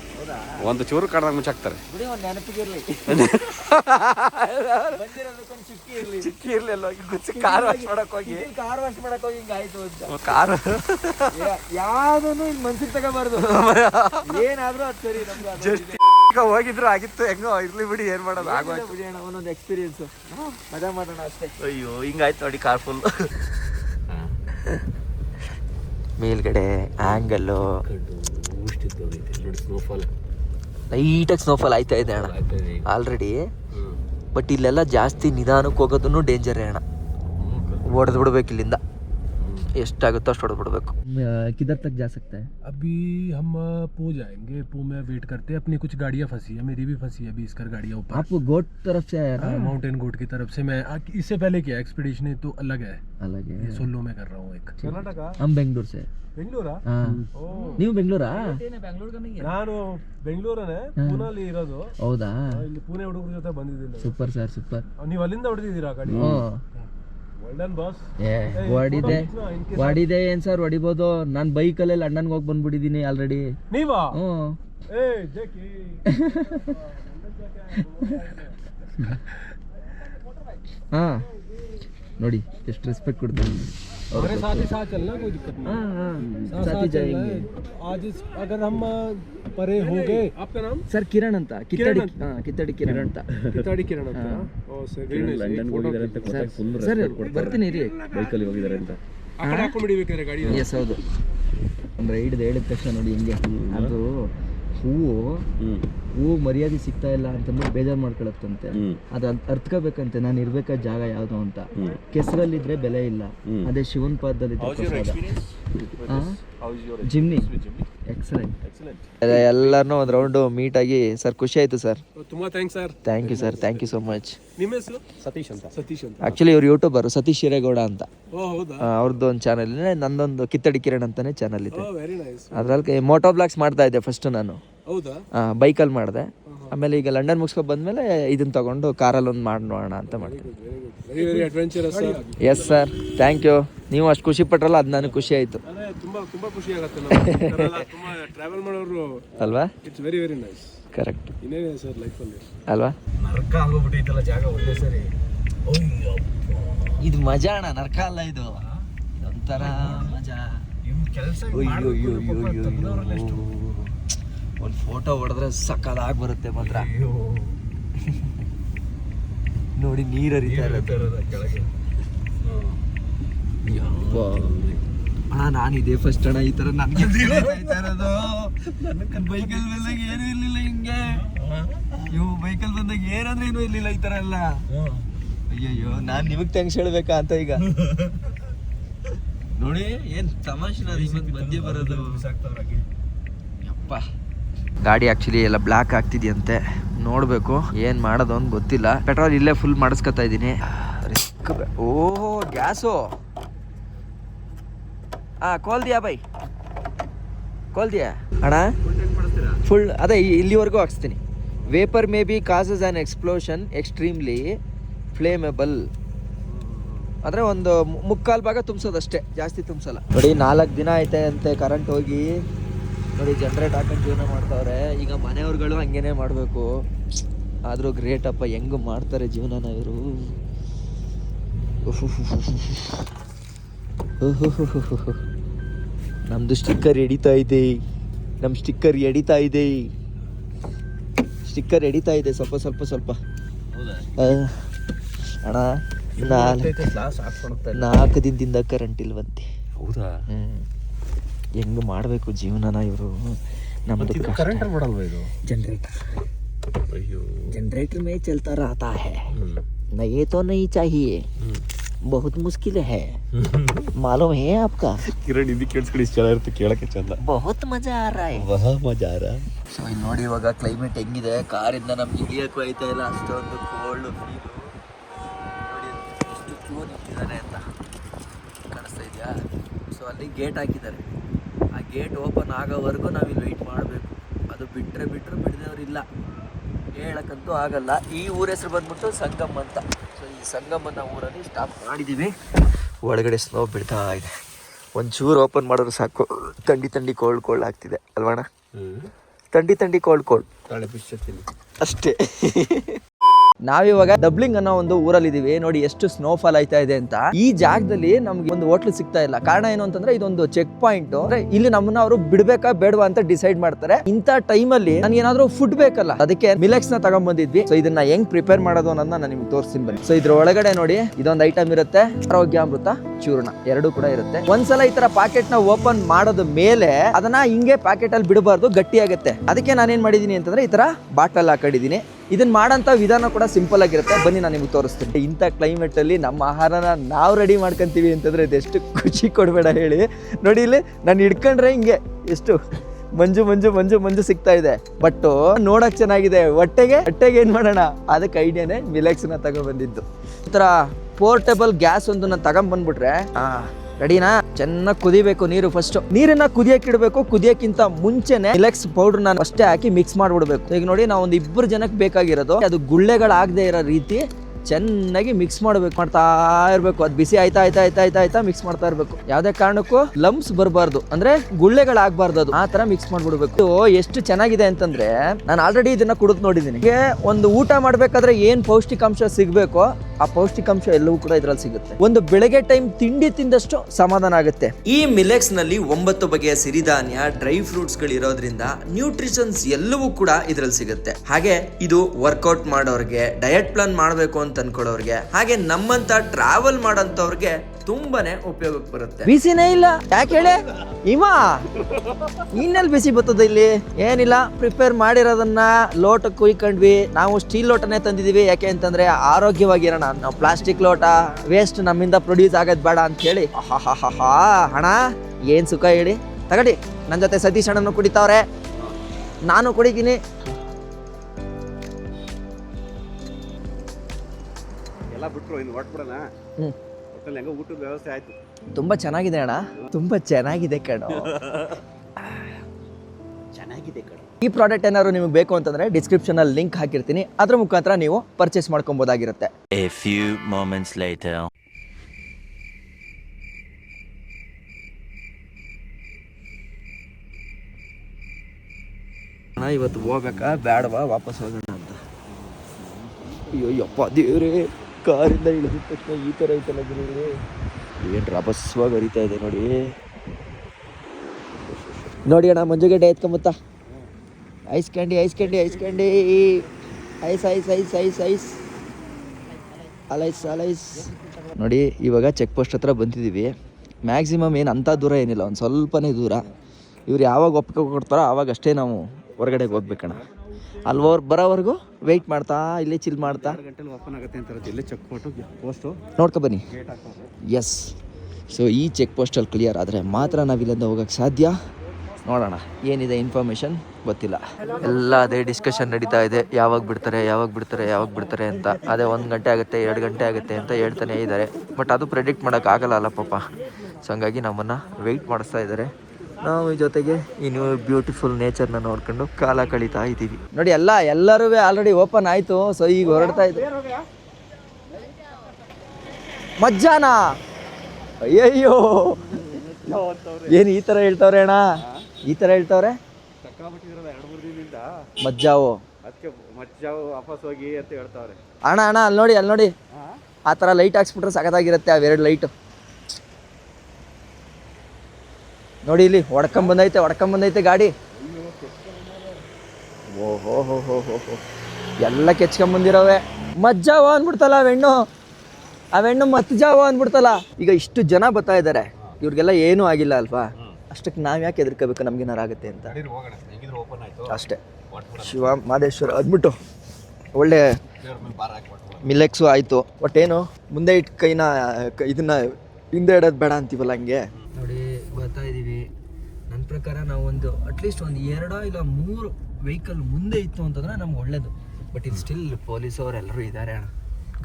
ಒಂದು ಚೂರು ಕಾಣದಾಗ ಮುಚ್ಚಾಕ್ತಾರೆ ಬಿಡಿ ಒಂದು ನೆನಪಿಗೆ ಇರಲಿ. ಬಂದಿರೋದಕ್ಕೊಂದು ಚುಕ್ಕಿ ಇರಲಿ. ಚಿಕ್ಕಿ ಇರ್ಲಿಲ್ಲ ಗುಚ್ಚಿ ಕಾರ್ ವಾಶ್ ಮಾಡಕ್ ಹೋಗಿ. ಕಾರ್ ವಾಶ್ ಮಾಡಕ್ ಹೋಗಿ ಹಿಂಗಾಯ್ತು ಅಂತ. ಕಾರ್. ಯಾವ್ದನ್ನು ಇಲ್ಲಿ ಮನ್ಸಿಗೆ ತಗೋಬಾರ್ದು. ಏನಾದ್ರೂ ಅದು ಸರಿ ಜಸ್ಟ್ ಹೋಗಿದ್ರು ಆಗಿತ್ತು ಹೆಂಗೋ ಇರ್ಲಿ ಬಿಡಿ ಏನ್ ಮಾಡೋದು? ಆಗೋಯ್ತು. ಬಿಡಿ ಅಣ್ಣ ಒಂದೊಂದು ಎಕ್ಸ್ಪೀರಿಯನ್ಸ್ ಮಜಾ ಮಾಡೋಣ ಅಷ್ಟೇ. ಅಯ್ಯೋ ಹಿಂಗಾಯ್ತು ನೋಡಿ ಕಾರ್ ಫುಲ್ ಮೇಲ್ಗಡೆ ಆಂಗಲ್ಲು ನೋಡಿ ಸ್ನೋಫಾಲ್ ಲೈಟಾಗಿ ಸ್ನೋಫಾಲ್ ಆಯ್ತಾ ಇದೆ ಅಣ್ಣ ಆಲ್ರೆಡಿ ಬಟ್ ಇಲ್ಲೆಲ್ಲ ಜಾಸ್ತಿ ನಿಧಾನಕ್ಕೆ ಹೋಗೋದನ್ನು ಡೇಂಜರೇ ಅಣ್ಣ. ಹೊಡೆದು ಬಿಡ್ಬೇಕು ಇಲ್ಲಿಂದ. ಎಷ್ಟಾಗುತ್ತೋ ಅಷ್ಟು ಹೊಡೆದು ಬಿಡ್ಬೇಕು ಕಿದರ್ ತಕ್ ಜಾ ಸಕ್ತೆ अभी हम पो जाएंगे पो में वेट करते हैं अपनी कुछ गाड़ियाँ फंसी है मेरी भी फंसी है बीस कर गाड़ियाँ ऊपर आप गोट तरफ से आया ना माउंटेन गोट की तरफ से मैं आ- इससे पहले किया एक्सपीडिशन तो अलग है अलग ये है सोलो में कर रहा हूँ एक कर्नाटका हम ಬೆಂಗಳೂರು से ಬೆಂಗಳೂರಾ ಹಾ ನೀವು ಬೆಂಗಳೂರಾ ನಾನು ಬೆಂಗಳೂರನೇ ಪೂನಲ್ಲಿ ಇರೋದು ಹೌದಾ ಇಲ್ಲಿ ಪುಣೆ ಹುಡುಗರ ಜೊತೆ ಬಂದಿದ್ದೀನಿ ಸೂಪರ್ ಸರ್ ಸೂಪರ್ ನೀವು ಅಲ್ಲಿಂದ ಹೊಡೆದಿದ್ದೀರಾ ಗಾಡಿ ಹ್ಞೂ ಒಳ್ಳೆನ್ ಬಾಸ್ ಏ ಹೊಡಿದೆ ಹೊಡಿದೆ ಏನ್ ಸರ್ ಹೊಡಿಬೋದು? ನಾನು ಬೈಕಲ್ಲಿ ಲಂಡನ್ಗೆ ಹೋಗಿ ಬಂದ್ಬಿಟ್ಟಿದ್ದೀನಿ ಆಲ್ರೆಡಿ ನೀವಾ? ಹ್ಞೂ. ಹಾ. ನೋಡಿ ಎಷ್ಟು ರೆಸ್ಪೆಕ್ಟ್ ಕೊಡ್ತಾರೆ. हमारे साथ ही साथ चलना कोई दिक्कत नहीं हाँ हाँ साथ साथ साथ ही चलना जाएंगे है आज इस अगर हम परे हो गए आपका नाम ಸರ್ ಕಿರಣ್ ಅಂತ ಕಿತ್ತಡಿ ಕಿರಣ್ ಹಾ ಕಿತ್ತಡಿ ಕಿರಣ್ ಅಂತ ಕಿತ್ತಾಡಿ ಕಿರಣ್ ಅಂತ ಓ ಸರ್ ಸರ್ ಬರ್ತೀನಿ ರೀ ಬೈಕಲ್ಲಿ ಹೋಗಿದ್ದಾರೆ ಅಂತ ಆ ಕಡೆ ಹಾಕೊಂಡ್ಬಿಡಿ ಬೇಕಾದ್ರೆ ಗಾಡಿ ಎಸ್ ಹೌದು ಒಂದು ರೈಡ್ ಹೇಳಿದ ತಕ್ಷಣ ನೋಡಿ ಹಿಂಗೆ ಅದು ಹೂವು ಹೂವು ಮರ್ಯಾದೆ ಸಿಗ್ತಾ ಇಲ್ಲ ಅಂತಂದ್ರೆ ಬೇಜಾರು ಮಾಡ್ಕೊಳತ್ತಂತೆ. ಅದ್ ಅರ್ತ್ಕೋಬೇಕಂತೆ ನಾನು ಇರ್ಬೇಕಾದ ಜಾಗ ಯಾವುದು ಅಂತ. ಕೆಸರಲ್ಲಿದ್ರೆ ಬೆಲೆ ಇಲ್ಲ. ಅದೇ ಶಿವನ್ ಪಾದದಲ್ಲಿ ಜಿಮ್ನಿ ಎಕ್ಸಲೆಂಟ್ ಎಲ್ಲರನ್ನೂ ಒಂದು ರೌಂಡು ಮೀಟ್ ಆಗಿ ಸರ್ ಖುಷಿ ಆಯ್ತು ಸರ್ ತುಂಬಾ thanks sir thank you sir thank you so much ನಿಮ್ಮ ಹೆಸರು? ಸತೀಶ್ ಅಂತ. ಸತೀಶ್ ಅಂತ. ಆಕ್ಚುಲಿ ಇವ್ರು ಯೂಟ್ಯೂಬರ್ ಸತೀಶ್ ಹಿರೇಗೌಡ ಅಂತ. ಓ ಹೌದಾ? ಅವ್ರದ್ದು ಒಂದು ಚಾನಲ್ ಇದೆ ನಂದೊಂದು ಕಿತ್ತಡಿ ಕಿರಣ್ ಅಂತಾನೆ ಚಾನಲ್ ಇದೆ ಓ ವೆರಿ ನೈಸ್ ಅದ್ರಲ್ಲಿ ಮೋಟೋ ಬ್ಲಾಗ್ಸ್ ಮಾಡ್ತಾ ಇದ್ದೆ ಫಸ್ಟ್ ನಾನು. ಬೈಕಲ್ಲಿ ಮಾಡಿದೆ. ಆಮೇಲೆ ಈಗ ಲಂಡನ್ ಮುಗಿಸ್ಕೊ ಬಂದಮೇಲೆ ಇದನ್ನ ತಗೊಂಡು ಕಾರಲ್ಲಿ ಒಂದು ಮಾಡೋಣ ನೋಡೋಣ ಅಂತ ಮಾಡ್ತೀನಿ ಎಸ್ ಸರ್ ಥ್ಯಾಂಕ್ ಯು ನೀವು ಅಷ್ಟು ಖುಷಿ ಪಟ್ರಲ್ಲ ಅದು ನನಗೆ ಖುಷಿ ಆಯಿತು. ಅದೇ ತುಂಬಾ ತುಂಬಾ ಖುಷಿ ಆಗುತ್ತೆ ನಾವು ತುಂಬಾ ಟ್ರಾವೆಲ್ ಮಾಡೋರು ಅಲ್ವಾ? It's very very nice correct ಇನ್ನೇನಿದೆ ಸರ್ ಲೈಫಲ್ಲಿ ಅಲ್ವಾ? ನರ್ಕ ಆಗೋಗ್ಬಿಟ್ಟಿತ್ತಲ್ಲ ಜಾಗ ಒಂದೇ ಸರಿ. ಇದು ಮಜಾ ಅಣ್ಣ ನರ್ಕ ಅಲ್ಲ ಇದು. ಒಂಥರ ಮಜಾ. ಕೆಲಸ ಒಂದು ಫೋಟೋ ಹೊಡೆದ್ರೆ ಸಕ್ಕದಾಗಿ ಬರುತ್ತೆ ಮಾತ್ರ. ನೋಡಿ ನೀರು ಹರಿತಾ ಇರುತ್ತೆ. ಅಣ್ಣ ನಾನು ಇದೇ ಫಸ್ಟ್ ಅಣ್ಣ ಈ ತರ ನನ್ನ ಇರೋದು. ಬೈಕಲ್ ಬಂದಾಗ ಏನು ಇರಲಿಲ್ಲ ಹಿಂಗೆ. ಇವು ಬೈಕಲ್ಲಿ ಬಂದಾಗ ಏನಂದ್ರೆ ಏನು ಇರ್ಲಿಲ್ಲ ಈ ತರ ಎಲ್ಲ. ಅಯ್ಯಯ್ಯೋ ನಾನು ನಿಮಗೆ ಥ್ಯಾಂಕ್ಸ್ ಹೇಳ್ಬೇಕಾ ಅಂತ ಈಗ. ನೋಡಿ ಏನು ಏನ್ ತಮಾಷೆನ ಮಧ್ಯೆ ಬರೋದು. ಯಪ್ಪ. ಗಾಡಿ ಆಕ್ಚುಲಿ ಎಲ್ಲ ಬ್ಲ್ಯಾಕ್ ಆಗ್ತಿದೆಯಂತೆ. ನೋಡಬೇಕು, ಏನು ಮಾಡೋದು ಅಂತ ಗೊತ್ತಿಲ್ಲ. ಪೆಟ್ರೋಲ್ ಇಲ್ಲೇ ಫುಲ್ ಮಾಡಿಸ್ಕೊತಾ ಇದ್ದೀನಿ. ಓಹೋ ಗ್ಯಾಸು. ಹಾಂ ಕೋಲ್ದಿಯಾ ಬೈ? ಕೋಲ್ದಿಯಾ ಅಣ್ಣ? ಫುಲ್ ಅದೇ ಇಲ್ಲಿವರೆಗೂ ಹಾಕ್ಸ್ತೀನಿ. Vapour may be causes an explosion extremely flammable ಅಂದರೆ ಒಂದು ಮುಕ್ಕಾಲು ಭಾಗ ತುಂಬಿಸೋದಷ್ಟೇ. ಜಾಸ್ತಿ ತುಂಬಿಸಲ್ಲ. ನೋಡಿ, ನಾಲ್ಕು ದಿನ ಐತೆ ಅಂತೆ ಕರೆಂಟ್ ಹೋಗಿ. ನೋಡಿ ಜನ್ರೇಟ್ ಹಾಕೊಂಡು ಜೀವನ ಮಾಡ್ತಾವ್ರೆ. ಈಗ ಮನೆಯವ್ರುಗಳು ಹಂಗೇನೆ ಮಾಡಬೇಕು. ಆದರೂ ಗ್ರೇಟ್ ಅಪ್ಪ ಹೆಂಗೆ ಮಾಡ್ತಾರೆ ಜೀವನನ ಇವರು? ನಮ್ಮದು ಸ್ಟಿಕ್ಕರ್ ಎಡಿತಾ ಇದೆ. ನಮ್ಮ ಸ್ಟಿಕ್ಕರ್ ಎಡಿತಾ ಇದೆ. ಸ್ಟಿಕ್ಕರ್ ಎಡಿತಾ ಇದೆ. ಸ್ವಲ್ಪ ಸ್ವಲ್ಪ ಸ್ವಲ್ಪ. ಅಣ್ಣ ನಾಲ್ಕು ನಾಲ್ಕು ದಿನದಿಂದ ಕರೆಂಟ್ ಇಲ್ವಂತೆ. ಹೌದಾ? ಹೆಂಗ್ ಮಾಡಬೇಕು ಜೀವನನ ಇವರು ನಮ್ಮದು ಕರೆಂಟ್ ಮಾಡಲ್ವಾ ಇದು जनरेटर ಅಯ್ಯೋ जनरेटर में चलता रहता है न ये तो नहीं चाहिए बहुत मुश्किल है मालूम है आपका ಕಿರಣ್ ಹಿಂದಿ ಕೇಳಿಸ್ಕೊಳ್ಳಿ ಇಷ್ಟು ಚೆನ್ನಾಗಿರುತ್ತೆ ಕೇಳಕ್ಕೆ ಚಂದ बहुत मजा आ रहा है ವಹ ಮಜಾರ ಸೊ ಇಲ್ಲಿ ನೋಡಿ ಇವಾಗ ಕ್ಲೈಮೇಟ್ ಹೆಂಗಿದೆ ಕಾರಿಂದ ನಮ್ಗೆ ಇಳಿಯೋಕ್ಕೂ ಆಯ್ತಾ ಇಲ್ಲ ಅಷ್ಟೊಂದು ಕೋಲ್ಡ್ ಫೀಲು ನೋಡಿ ಎಷ್ಟು ಕ್ಲೂ ನಿಂತಿದ್ದಾನೆ ಅಂತ ಕಾಣಿಸ್ತಾ ಇದೆಯಾ ಸೊ ಅಲ್ಲಿ ಗೇಟ್ ಹಾಕಿದ್ದಾರೆ ಆ ಗೇಟ್ ಓಪನ್ ಆಗೋವರೆಗೂ ನಾವು ಇಲ್ಲಿ ವೆಯ್ಟ್ ಮಾಡಬೇಕು. ಅದು ಬಿಟ್ಟರೆ ಬಿಟ್ಟರೆ ಬಿಡದವ್ರಿಲ್ಲ. ಹೇಳಕ್ಕಂತೂ ಆಗಲ್ಲ. ಈ ಊರ ಹೆಸರು ಬಂದ್ಬಿಟ್ಟು ಸಂಗಮ್ ಅಂತ. ಸೊ ಈ ಸಂಗಮ್ ಅನ್ನೋ ಊರಲ್ಲಿ ಸ್ಟಾಪ್ ಮಾಡಿದ್ದೀವಿ ಒಳಗಡೆ ಸ್ನೋ ಬಿಡ್ತಾ ಇದೆ. ಒಂಚೂರು ಓಪನ್ ಮಾಡಿದ್ರೆ ಸಾಕು. ತಂಡಿ ತಂಡಿ ಕೋಲ್ಡ್ ಕೋಲ್ಡ್ ಆಗ್ತಿದೆ. ಅಲ್ವಣ್ಣ ತಂಡಿ ತಂಡಿ ಕೋಲ್ಡ್ ಕೋಲ್ಡ್ ಅಷ್ಟೇ. ನಾವಿವಾಗ ಡಬ್ಲಿಂಗ್ ಅನ್ನೋ ಒಂದು ಊರಲ್ಲಿ ಇದೀವಿ ನೋಡಿ ಎಷ್ಟು ಸ್ನೋ ಫಾಲ್ ಆಯ್ತಾ ಇದೆ ಅಂತ. ಈ ಜಾಗದಲ್ಲಿ ನಮ್ಗೆ ಒಂದು ಹೋಟ್ಲು ಸಿಗ್ತಾ ಇಲ್ಲ. ಕಾರಣ ಏನು ಅಂತಂದ್ರೆ ಇದೊಂದು ಚೆಕ್ ಪಾಯಿಂಟ್ ಅಂದ್ರೆ ಇಲ್ಲಿ ನಮ್ಮನ್ನ ಅವರು ಬಿಡ್ಬೇಕಾ ಬೇಡವಾ ಅಂತ ಡಿಸೈಡ್ ಮಾಡ್ತಾರೆ. ಇಂಥ ಅಲ್ಲಿ ನನ್ಗೆ ಏನಾದ್ರು ಫುಡ್ ಬೇಕಲ್ಲ. ಅದಕ್ಕೆ ಮಿಲೆಕ್ಸ್ನ ತಗೊಂಡ್ ಬಂದಿದ್ವಿ ಸೊ ಇದನ್ನ ಹೆಂಗ್ ಪ್ರಿಪೇರ್ ಮಾಡೋದು ಅನ್ನೋದನ್ನ ನಾನು ನಿಮ್ಗೆ ತೋರಿಸ್ತೀನಿ ಬನ್ನಿ. ಸೊ ಇದ್ರ ಒಳಗಡೆ ನೋಡಿ, ಇದೊಂದು ಐಟಮ್ ಇರುತ್ತೆ. ಆರೋಗ್ಯಾಮೃತ, ಚೂರ್ಣ. ಎರಡು ಕೂಡ ಇರುತ್ತೆ. ಒಂದ್ಸಲ ಈ ತರ ಪಾಕೆಟ್ನ ಓಪನ್ ಮಾಡೋದ ಮೇಲೆ ಅದನ್ನ ಹಿಂಗೆ ಪ್ಯಾಕೆಟ್ ಅಲ್ಲಿ ಬಿಡಬಾರ್ದು ಗಟ್ಟಿ ಆಗುತ್ತೆ ಅದಕ್ಕೆ ನಾನೇನ್ ಮಾಡಿದೀನಿ ಅಂತಂದ್ರೆ ಈ ತರ ಬಾಟಲ್ ಹಾಕೊಂಡಿದೀನಿ. ಇದನ್ನ ಮಾಡಂತ ವಿಧಾನ ಕೂಡ ಸಿಂಪಲ್ ಆಗಿರುತ್ತೆ. ಬನ್ನಿ ನಾನು ನಿಮ್ಗೆ ತೋರಿಸ್ತೀನಿ. ಇಂಥ ಕ್ಲೈಮೇಟ್ ಅಲ್ಲಿ ನಮ್ಮ ಆಹಾರನ ನಾವು ರೆಡಿ ಮಾಡ್ಕೊತೀವಿ ಅಂತಂದ್ರೆ ಇದೆಷ್ಟು ಖುಷಿ ಕೊಡಬೇಡ ಹೇಳಿ. ನೋಡಿ ಇಲ್ಲಿ ನಾನು ಹಿಡ್ಕೊಂಡ್ರೆ ಹಿಂಗೆ ಎಷ್ಟು ಮಂಜು ಮಂಜು ಮಂಜು ಮಂಜು ಸಿಗ್ತಾ ಇದೆ. ಬಟ್ ನೋಡಕ್ ಚೆನ್ನಾಗಿದೆ. ಹೊಟ್ಟೆಗೆ ಹೊಟ್ಟೆಗೆ ಏನು ಮಾಡೋಣ? ಅದಕ್ಕೆ ಐಡಿಯಾನೇ ಮಿಲೆಕ್ಸ್ನ ತಗೊಬಂದಿದ್ದು ಈ ಥರ ಪೋರ್ಟಬಲ್ ಗ್ಯಾಸ್ ಒಂದು ನಾನು ತಗೊಂಬಂದ್ಬಿಟ್ರೆ ರೆಡಿನಾ ಚೆನ್ನಾಗಿ ಕುದಿಬೇಕು ನೀರು ಫಸ್ಟ್ ನೀರನ್ನ ಕುದಿಯಕ್ಕೆ ಇಡಬೇಕು, ಕುದಿಯಕ್ಕಿಂತ ಮುಂಚೆನೆ ಮಿಲೆಕ್ಸ್ ಪೌಡರ್ ನಾನು ಅಷ್ಟೇ ಹಾಕಿ ಮಿಕ್ಸ್ ಮಾಡ್ಬಿಡ್ಬೇಕು. ಈಗ ನೋಡಿ ನಾವು ಒಂದು ಇಬ್ಬರು ಜನಕ್ಕೆ ಬೇಕಾಗಿರೋದು, ಅದು ಗುಳ್ಳೆಗಳಾಗದೆ ಇರೋ ರೀತಿ ಚೆನ್ನಾಗಿ ಮಿಕ್ಸ್ ಮಾಡ್ಬೇಕು, ಮಾಡ್ತಾ ಇರಬೇಕು. ಅದು ಬಿಸಿ ಆಯ್ತಾ ಆಯ್ತಾ ಆಯ್ತಾ ಆಯ್ತಾ ಆಯ್ತಾ ಮಿಕ್ಸ್ ಮಾಡ್ತಾ ಇರಬೇಕು. ಯಾವುದೇ ಕಾರಣಕ್ಕೂ ಲಂಬ್ಸ್ ಬರಬಾರ್ದು. ಅಂದ್ರೆ ಗುಳ್ಳೆಗಳಾಗಬಾರ್ದು ಅದು. ಆ ತರ ಮಿಕ್ಸ್ ಮಾಡ್ಬಿಡ್ಬೇಕು. ಎಷ್ಟು ಚೆನ್ನಾಗಿದೆ ಅಂತಂದ್ರೆ, ನಾನು ಆಲ್ರೆಡಿ ಇದನ್ನ ಕುಡಿದು ನೋಡಿದ್ದೀನಿ ಒಂದು ಊಟ ಮಾಡ್ಬೇಕಾದ್ರೆ ಏನ್ ಪೌಷ್ಟಿಕಾಂಶ ಸಿಗ್ಬೇಕು, ಆ ಪೌಷ್ಟಿಕಾಂಶ ಎಲ್ಲವೂ ಕೂಡ ಇದ್ರಲ್ಲಿ ಸಿಗುತ್ತೆ. ಒಂದು ಬೆಳಗ್ಗೆ ಟೈಮ್ ತಿಂಡಿ ತಿಂದಷ್ಟು ಸಮಾಧಾನ ಆಗುತ್ತೆ. ಈ ಮಿಲೆಕ್ಸ್ನಲ್ಲಿ ಒಂಬತ್ತು ಬಗೆಯ ಸಿರಿಧಾನ್ಯ ಡ್ರೈ ಫ್ರೂಟ್ಸ್ಗಳು ಇರೋದ್ರಿಂದ ನ್ಯೂಟ್ರಿಷನ್ಸ್ ಎಲ್ಲವೂ ಕೂಡ ಇದ್ರಲ್ಲಿ ಸಿಗುತ್ತೆ. ಹಾಗೆ ಇದು ವರ್ಕೌಟ್ ಮಾಡೋರಿಗೆ ಡಯಟ್ ಪ್ಲಾನ್ ಮಾಡಬೇಕು ಅಂತ ಅನ್ಕೊಳ್ಳೋರ್ಗೆ ಹಾಗೆ ನಮ್ಮಂತ ಟ್ರಾವೆಲ್ ಮಾಡೋಂಥವ್ರಿಗೆ ತುಂಬಾನೇ ಉಪಯೋಗಕ್ಕೆ ಬರುತ್ತೆ. ಬಿಸಿನೇ ಇಲ್ಲ. ಯಾಕೆ ಹೇಳಿ? ಇಮ್ಮ ಇನ್ನೆಲ್ಲಿ ಬಿಸಿ ಬರ್ತದೆ ಇಲ್ಲಿ? ಏನಿಲ್ಲ. ಪ್ರಿಪೇರ್ ಮಾಡಿರೋದನ್ನ ಲೋಟ ಕುಯ್ಕೊಂಡ್ವಿ. ನಾವು ಸ್ಟೀಲ್ ಲೋಟನೇ ತಂದಿದೀವಿ. ಯಾಕೆ ಅಂತಂದ್ರೆ ಆರೋಗ್ಯವಾಗಿರೋಣ. ನಾವು ಪ್ಲಾಸ್ಟಿಕ್ ಲೋಟ ವೇಸ್ಟ್ ನಮ್ಮಿಂದ ಪ್ರೊಡ್ಯೂಸ್ ಆಗೋದು ಬೇಡ ಅಂತ ಹೇಳಿ ಹಣ ಏನ್ ಸುಖ ಹೇಳಿ? ತಗಡಿ ನನ್ನ ಜೊತೆ ಸತೀಶ್ ಅಣ್ಣನು ಕುಡಿತಾವ್ರೆ. ನಾನು ಕುಡಿತೀನಿ. ಎಲ್ಲ ಬಿಟ್ರು ಇನ್ನು. ಒಟ್ಟಲ್ಲಿ ಹೆಂಗೋ ಊಟದ ವ್ಯವಸ್ಥೆ ಆಯ್ತು. ತುಂಬಾ ಚೆನ್ನಾಗಿದೆ ಅಣ್ಣ. ತುಂಬಾ ಚೆನ್ನಾಗಿದೆ ಕಣೋ. ಚೆನ್ನಾಗಿದೆ ಕಣ. ಈ ಪ್ರಾಡಕ್ಟ್ ಏನಾದ್ರು ನಿಮಗೆ ಬೇಕು ಅಂತಂದ್ರೆ ಡಿಸ್ಕ್ರಿಪ್ಷನ್ ಅಲ್ಲಿ ಲಿಂಕ್ ಹಾಕಿರ್ತೀನಿ. ಅದ್ರ ಮುಖಾಂತರ ನೀವು ಪರ್ಚೇಸ್ ಮಾಡ್ಕೊಬೋದಾಗಿರುತ್ತೆ. A few moments later. ಅಣ್ಣ ಇವತ್ತು ಹೋಗ್ಬೇಕಾ? ಬೇಡವಾ? ವಾಪಸ್ ಹೋಗೋಣ ಅಂತ. ಅಯ್ಯೋ ಯಪ್ಪ ದೇವ್ರೇ. ಕಾರಿಂದ ಇಳಿದ ತಕ್ಷಣ ಈ ಥರ ಐತಲ್ಲ ಗುರುಗಳು ಏನು ರಭಸವಾಗಿ ಹರಿತಾ ಇದೆ ನೋಡಿ. ನೋಡಿ ಅಣ್ಣ, ಮಂಜುಗಡ್ಡೆ ಎತ್ಕೊಂಬತ್ತ. Ice candy ice candy ice candy. Ice ice ice ice ice. Alloys ಅಲೈಸ್ ನೋಡಿ, ಇವಾಗ ಚೆಕ್ ಪೋಸ್ಟ್ ಹತ್ರ ಬಂದಿದ್ದೀವಿ ಮ್ಯಾಕ್ಸಿಮಮ್ ಏನು ಅಂಥ ದೂರ ಏನಿಲ್ಲ, ಒಂದು ಸ್ವಲ್ಪನೇ ದೂರ. ಇವ್ರು ಯಾವಾಗ ಒಪ್ಪಿಗೆ ಕೊಡ್ತಾರೋ ಆವಾಗ ಅಷ್ಟೇ ನಾವು ಹೊರಗಡೆಗೆ ಹೋಗ್ಬೇಕಣ್ಣ. ಅಲ್ವರ್ ಬರೋವರೆಗೂ ವೆಯ್ಟ್ ಮಾಡ್ತಾ ಇಲ್ಲೇ ಚಿಲ್ ಮಾಡ್ತಾ. ಗಂಟೆಲಿ ಓಪನ್ ಆಗುತ್ತೆ ಅಂತ ಇಲ್ಲೇ ಚೆಕ್ ಪೋಸ್ಟು ನೋಡ್ಕೊ ಬನ್ನಿ. ಎಸ್ ಸೊ ಈ ಚೆಕ್ ಪೋಸ್ಟಲ್ಲಿ ಕ್ಲಿಯರ್ ಆದರೆ ಮಾತ್ರ ನಾವು ಇಲ್ಲಿಂದ ಹೋಗೋಕ್ಕೆ ಸಾಧ್ಯ? ನೋಡೋಣ. ಏನಿದೆ ಇನ್ಫಾರ್ಮೇಷನ್ ಗೊತ್ತಿಲ್ಲ. ಎಲ್ಲ ಅದೇ ಡಿಸ್ಕಷನ್ ನಡೀತಾ ಇದೆ. ಯಾವಾಗ ಬಿಡ್ತಾರೆ ಯಾವಾಗ ಬಿಡ್ತಾರೆ ಯಾವಾಗ ಬಿಡ್ತಾರೆ ಅಂತ. ಅದೇ ಒಂದು ಗಂಟೆ ಆಗುತ್ತೆ ಎರಡು ಗಂಟೆ ಆಗುತ್ತೆ ಅಂತ ಹೇಳ್ತಾನೆ ಇದ್ದಾರೆ. ಬಟ್ ಅದು ಪ್ರೆಡಿಕ್ಟ್ ಮಾಡೋಕ್ಕಾಗಲ್ಲ ಅಲ್ಲ ಪಾಪ. ಸೊ ಹಂಗಾಗಿ ನಮ್ಮನ್ನು ವೆಯ್ಟ್ ಮಾಡಿಸ್ತಾ ಇದ್ದಾರೆ. ನಾವು ಜೊತೆಗೆ ಇನ್ನು ಬ್ಯೂಟಿಫುಲ್ ನೇಚರ್ನ ನೋಡ್ಕೊಂಡು ಕಾಲ ಕಳೀತಾ ಇದ್ದೀವಿ. ನೋಡಿ ಎಲ್ಲ ಎಲ್ಲರೂ ಆಲ್ರೆಡಿ ಓಪನ್ ಆಯಿತು. ಸೊ ಈಗ ಹೊರಡ್ತಾ ಇದ್ದೀವಿ ಮಜ್ಜಾನ! ಅಯ್ಯಯ್ಯೋ! ಏನು ಈ ಥರ ಹೇಳ್ತವ್ರೆ ಅಣ್ಣ? ಈ ಥರ ಹೇಳ್ತವ್ರೆ? ಮಜ್ಜಾವು? ಅದಕ್ಕೆ ಮಜ್ಜಾವು ವಾಪಸ್ ಹೋಗಿ ಅಂತ ಹೇಳ್ತಾವ್ರೆ. ಅಣ್ಣ ಅಣ್ಣ ಅಲ್ಲಿ ನೋಡಿ ಅಲ್ಲಿ ನೋಡಿ. ಆ ಥರ ಲೈಟ್ ಹಾಕ್ಸ್ಬಿಟ್ರೆ ಸಖತ್ತಾಗಿರುತ್ತೆ ಅವೆರಡು ಲೈಟು ನೋಡಿ ಇಲ್ಲಿ ಹೊಡ್ಕೊಂಬಂದೈತೆ ಹೊಡ್ಕೊಂಬಂದೈತೆ ಗಾಡಿ. ಓಹೋ ಹೋ ಹೋ ಹೋ ಹೋ. ಎಲ್ಲ ಕೆಚ್ಕೊಂಬಂದಿರವೆ ಮಜ್ಜಾವ ಅಂದ್ಬಿಡ್ತಲ್ಲ ಅವೆಣ್ಣು ಅವೆಣ್ಣು ಮತ್ಜಾವ ಅಂದ್ಬಿಡ್ತಲ್ಲ. ಈಗ ಇಷ್ಟು ಜನ ಬರ್ತಾ ಇದ್ದಾರೆ ಇವ್ರಿಗೆಲ್ಲ ಏನೂ ಆಗಿಲ್ಲ ಅಲ್ವಾ? ಅಷ್ಟಕ್ಕೆ ನಾವು ಯಾಕೆ ಎದುರ್ಕೋಬೇಕು ನಮ್ಗೇನಾರು ಆಗುತ್ತೆ ಅಂತ. ಅಷ್ಟೇ. ಶಿವ ಮಾದೇಶ್ವರ ಅದ್ಬಿಟ್ಟು. ಒಳ್ಳೆ ಮಿಲೆಕ್ಸು ಆಯಿತು. ಏನು? ಮುಂದೆ ಇಟ್ಟು ಕೈನ ಇದನ್ನ ಹಿಂದೆ ಇಡೋದು ಬೇಡ ಅಂತೀವಲ್ಲ ಹಂಗೆ? ನೋಡಿ ಪ್ರಕಾರ ನಾವು ಒಂದು ಅಟ್ಲೀಸ್ಟ್ ಒಂದು ಎರಡೋ ಇಲ್ಲ ಮೂರು ವೆಹಿಕಲ್ ಮುಂದೆ ಇತ್ತು ಅಂತಂದ್ರೆ ನಮ್ಗೆ ಒಳ್ಳೇದು. ಬಟ್ ಇಲ್ಲಿ ಸ್ಟಿಲ್ ಪೊಲೀಸ್ ಅವರೆಲ್ಲರೂ ಇದ್ದಾರೆ ಅಣ್ಣ.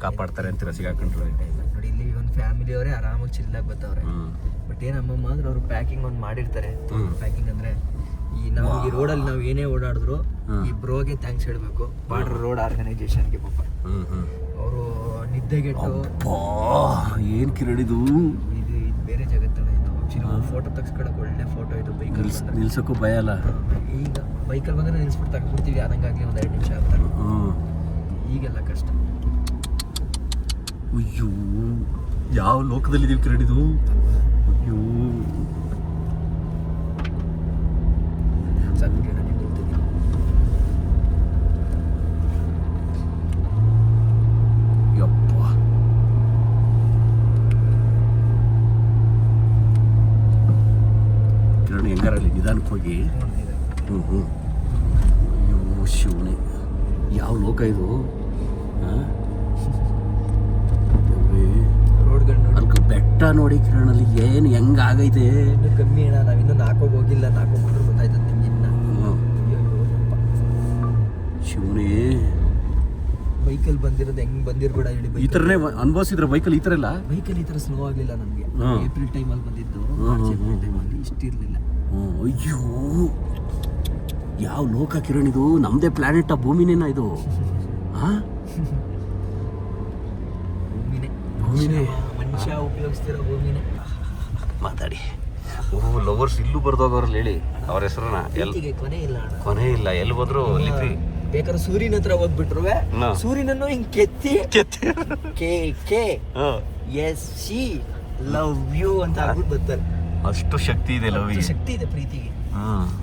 ಕಾಪಾಡ್ತಾರೆ ಅಂತ ಸಿಗಾಕೊಂಡ್ರೆ ನೋಡಿ ಇಲ್ಲಿ ಒಂದು ಫ್ಯಾಮಿಲಿ ಅವರೇ ಆರಾಮಾಗಿ ಚಿಲ್ಲಾಗಿ ಬರ್ತಾವ್ರೆ. ಬಟ್ ಏನಮ್ಮ ಅಂದ್ರೆ ಅವರು ಪ್ಯಾಕಿಂಗ್ ಒಂದು ಮಾಡಿರ್ತಾರೆ. ಪ್ಯಾಕಿಂಗ್ ಅಂದ್ರೆ ಈ ನಾವು ಈ ರೋಡಲ್ಲಿ ನಾವು ಏನೇ ಓಡಾಡಿದ್ರು ಈ ಬ್ರೋಗೆ ಥ್ಯಾಂಕ್ಸ್ ಹೇಳ್ಬೇಕು. ಬಾರ್ಡರ್ ರೋಡ್ ಆರ್ಗನೈಸೇಷನ್ಗೆ ಪಾಪ. ಅವರು ನಿದ್ದೆಗೆಟ್ಟು ಏನ್ ಕಿರಣಿದು ಇದು ಬೇರೆ ಜಗತ್ತಲ್ಲ ಇದು ಆಕ್ಚುಲಿ ಫೋಟೋ ತೆಗ್ಸ್ಕೊಳಕ್ಕೆ ಒಳ್ಳೆ ಫೋಟೋ ಇದು ಬೈಕಲ್ಲಿ ನಿಲ್ಸೋಕ್ಕೂ ಭಯ ಅಲ್ಲ? ಈಗ ಬೈಕಲ್ಲಿ ಬಂದರೆ ನಿಲ್ಸ್ಬಿಟ್ಟು ತಗೊಂಡ್ಬಿಡ್ತೀವಿ ಅದಂಗಾಗಲಿ ಒಂದು ಎರಡು ನಿಮಿಷ ಹ್ಮ್. ಈಗೆಲ್ಲ ಕಷ್ಟ. ಅಯ್ಯೋ ಯಾವ ಲೋಕದಲ್ಲಿ ಇದೀವಿ ಕಿರಣಿದು ಅಯ್ಯೋ. ಸದ್ಯ ನಾನು ನಿಲ್ತಿದ್ದೀನಿ ಯಪ್ಪ ಕಿರಣ್ ಹೆಂಗಾರಲ್ಲಿ ನಿಧಾನಕ್ಕೆ ಹೋಗಿ. ಹ್ಞೂ ಹ್ಞೂ ಅಯ್ಯೋ ಶಿವನೇ. ಯಾವ ಲೋಕ ಇದು? ಅಲ್ಲಿ ಬೆಟ್ಟ ನೋಡಿ ಕಿರಣಲ್ಲಿ ಏನು ಹೆಂಗಾಗೈತೆ ಇನ್ನೂ ಕಮ್ಮಿ ಅಣ್ಣ ನಾವಿನ್ನೂ ನಾಲ್ಕೋಗಿ ಹೋಗಿಲ್ಲ ನಾಲ್ಕು ಬಂದ್ರೆ ಗೊತ್ತಾಯ್ತದೆ ನಿಮ್ಗೆ ಇನ್ನ. ಶಿವನೇ. ಬೈಕಲ್ಲಿ ಬಂದಿರೋದು ಹೆಂಗ್ ಬಂದಿರ್ಬೇಡ ಹೇಳಿ ಈ ಥರನೇ ಅನುಭವಿಸಿದ್ರೆ ಬೈಕಲ್ಲಿ ಈ ಥರ ಇಲ್ಲ? ಬೈಕಲ್ಲಿ ಈ ಥರ ಸ್ಲೋ ಆಗಲಿಲ್ಲ ನಮಗೆ. ಏಪ್ರಿಲ್ ಟೈಮಲ್ಲಿ ಬಂದಿದ್ದು ಮಾರ್ಚ್ ಏಪ್ರಿಲ್ ಟೈಮಲ್ಲಿ ಇಷ್ಟಿರಲಿಲ್ಲ ಅಯ್ಯೋ ಯಾವ ಲೋಕ ಕಿರಣ್ ಇದು? ನಮ್ದೇ ಪ್ಲಾನೆಟ್ ಆ ಭೂಮಿನೇನಾ ಇದು? ಹಾಂ ಭೂಮಿನೇ. ಭೂಮಿನೇ. ಮನುಷ್ಯ ಉಪಯೋಗಿಸ್ತಿರೋ ಭೂಮಿನೇ. ಮಾತಾಡಿ. ಓ ಲವರ್ಸ್ ಇಲ್ಲೂ ಬರ್ದೋಗವ್ರಲ್ಲಿ ಹೇಳಿ ಅವ್ರ ಹೆಸರನ್ನ ಎಲ್ ಕೊನೆ ಇಲ್ಲ ಅಣ್ಣ. ಕೊನೆ ಇಲ್ಲ ಎಲ್ಲಿ ಬಂದ್ರು ಲಿಪಿ ಬೇಕಾದ್ರೆ ಸೂರ್ಯನ ಹತ್ರ ಹೋಗ್ಬಿಟ್ರುವೆ. ಸೂರ್ಯನನ್ನು ಹಿಂಗ್ ಕೆತ್ತಿ K K S C love you ಅಂತ ಆಗ್ಬಿಟ್ಟು ಬರ್ತಾರೆ. ಅಷ್ಟು ಶಕ್ತಿ ಇದೆ ಲವ್ ಶಕ್ತಿ ಇದೆ ಪ್ರೀತಿಗೆ.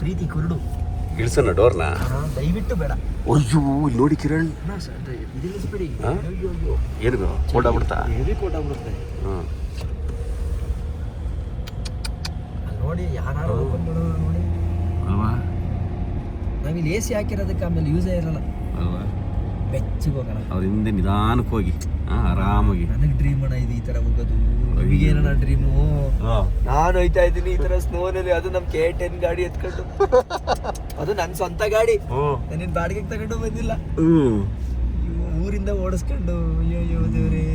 ಪ್ರೀತಿ ಕುರುಡು. ಇಳಿಸೋಣ ಡೋರ್ನ ದಯವಿಟ್ಟು ಬೇಡ. ಅಯ್ಯೋ ಇಲ್ಲಿ ನೋಡಿ ಕಿರಣ್. ಏನು ಇದಿಲ್ಲಿಸ್ಬಿಡಿ ಹಾ? ಅಯ್ಯೋ ಅಯ್ಯೋ. ಏನು ಓಡಾಗ್ಬಿಡ್ತಾ ಹೆವಿ ಕೊಟ್ಟಾಗ್ಬಿಡುತ್ತೆ ಹ್ಮ್ ಅಲ್ಲಿ ನೋಡಿ ಯಾರು ನೋಡಿ. ಅಲ್ವಾ? ನಾವಿಲ್ಲಿ ಎ ಸಿ ಹಾಕಿರೋದಕ್ಕೆ ಆಮೇಲೆ ಯೂಸೇ ಇರಲ್ಲ. ಅಲ್ವಾ? ಬೆಚ್ಚಗೆ ಹೋಗೋಣ. ಅವ್ರ ಹಿಂದೆ ನಿಧಾನಕ್ಕೆ ಹೋಗಿ. ಆರಾಮಾಗಿ. ನನಗೆ ಡ್ರೀಮ್ ಅಣ್ಣ ಇದು ಈ ತರ ಹೋಗೋದು. ನಿಮಗೇನಣ್ಣ ಡ್ರೀಮು ನಾನು ಹೋಯ್ತಾ ಇದ್ದೀನಿ ಈ ತರ ಸ್ನೋನಲ್ಲಿ ಅದು ನಮ್ ಕೆ ಟೆನ್ ಗಾಡಿ ಎತ್ಕೊಂಡು. ಅದು ನನ್ನ ಸ್ವಂತ ಗಾಡಿ. ನಿನ್ ಬಾಡಿಗೆಗೆ ತಗೊಂಡು ಬಂದಿಲ್ಲ. ಊರಿಂದ ಓಡಿಸ್ಕೊಂಡು ಅಯ್ಯೋ ದೇವ್ರೇ.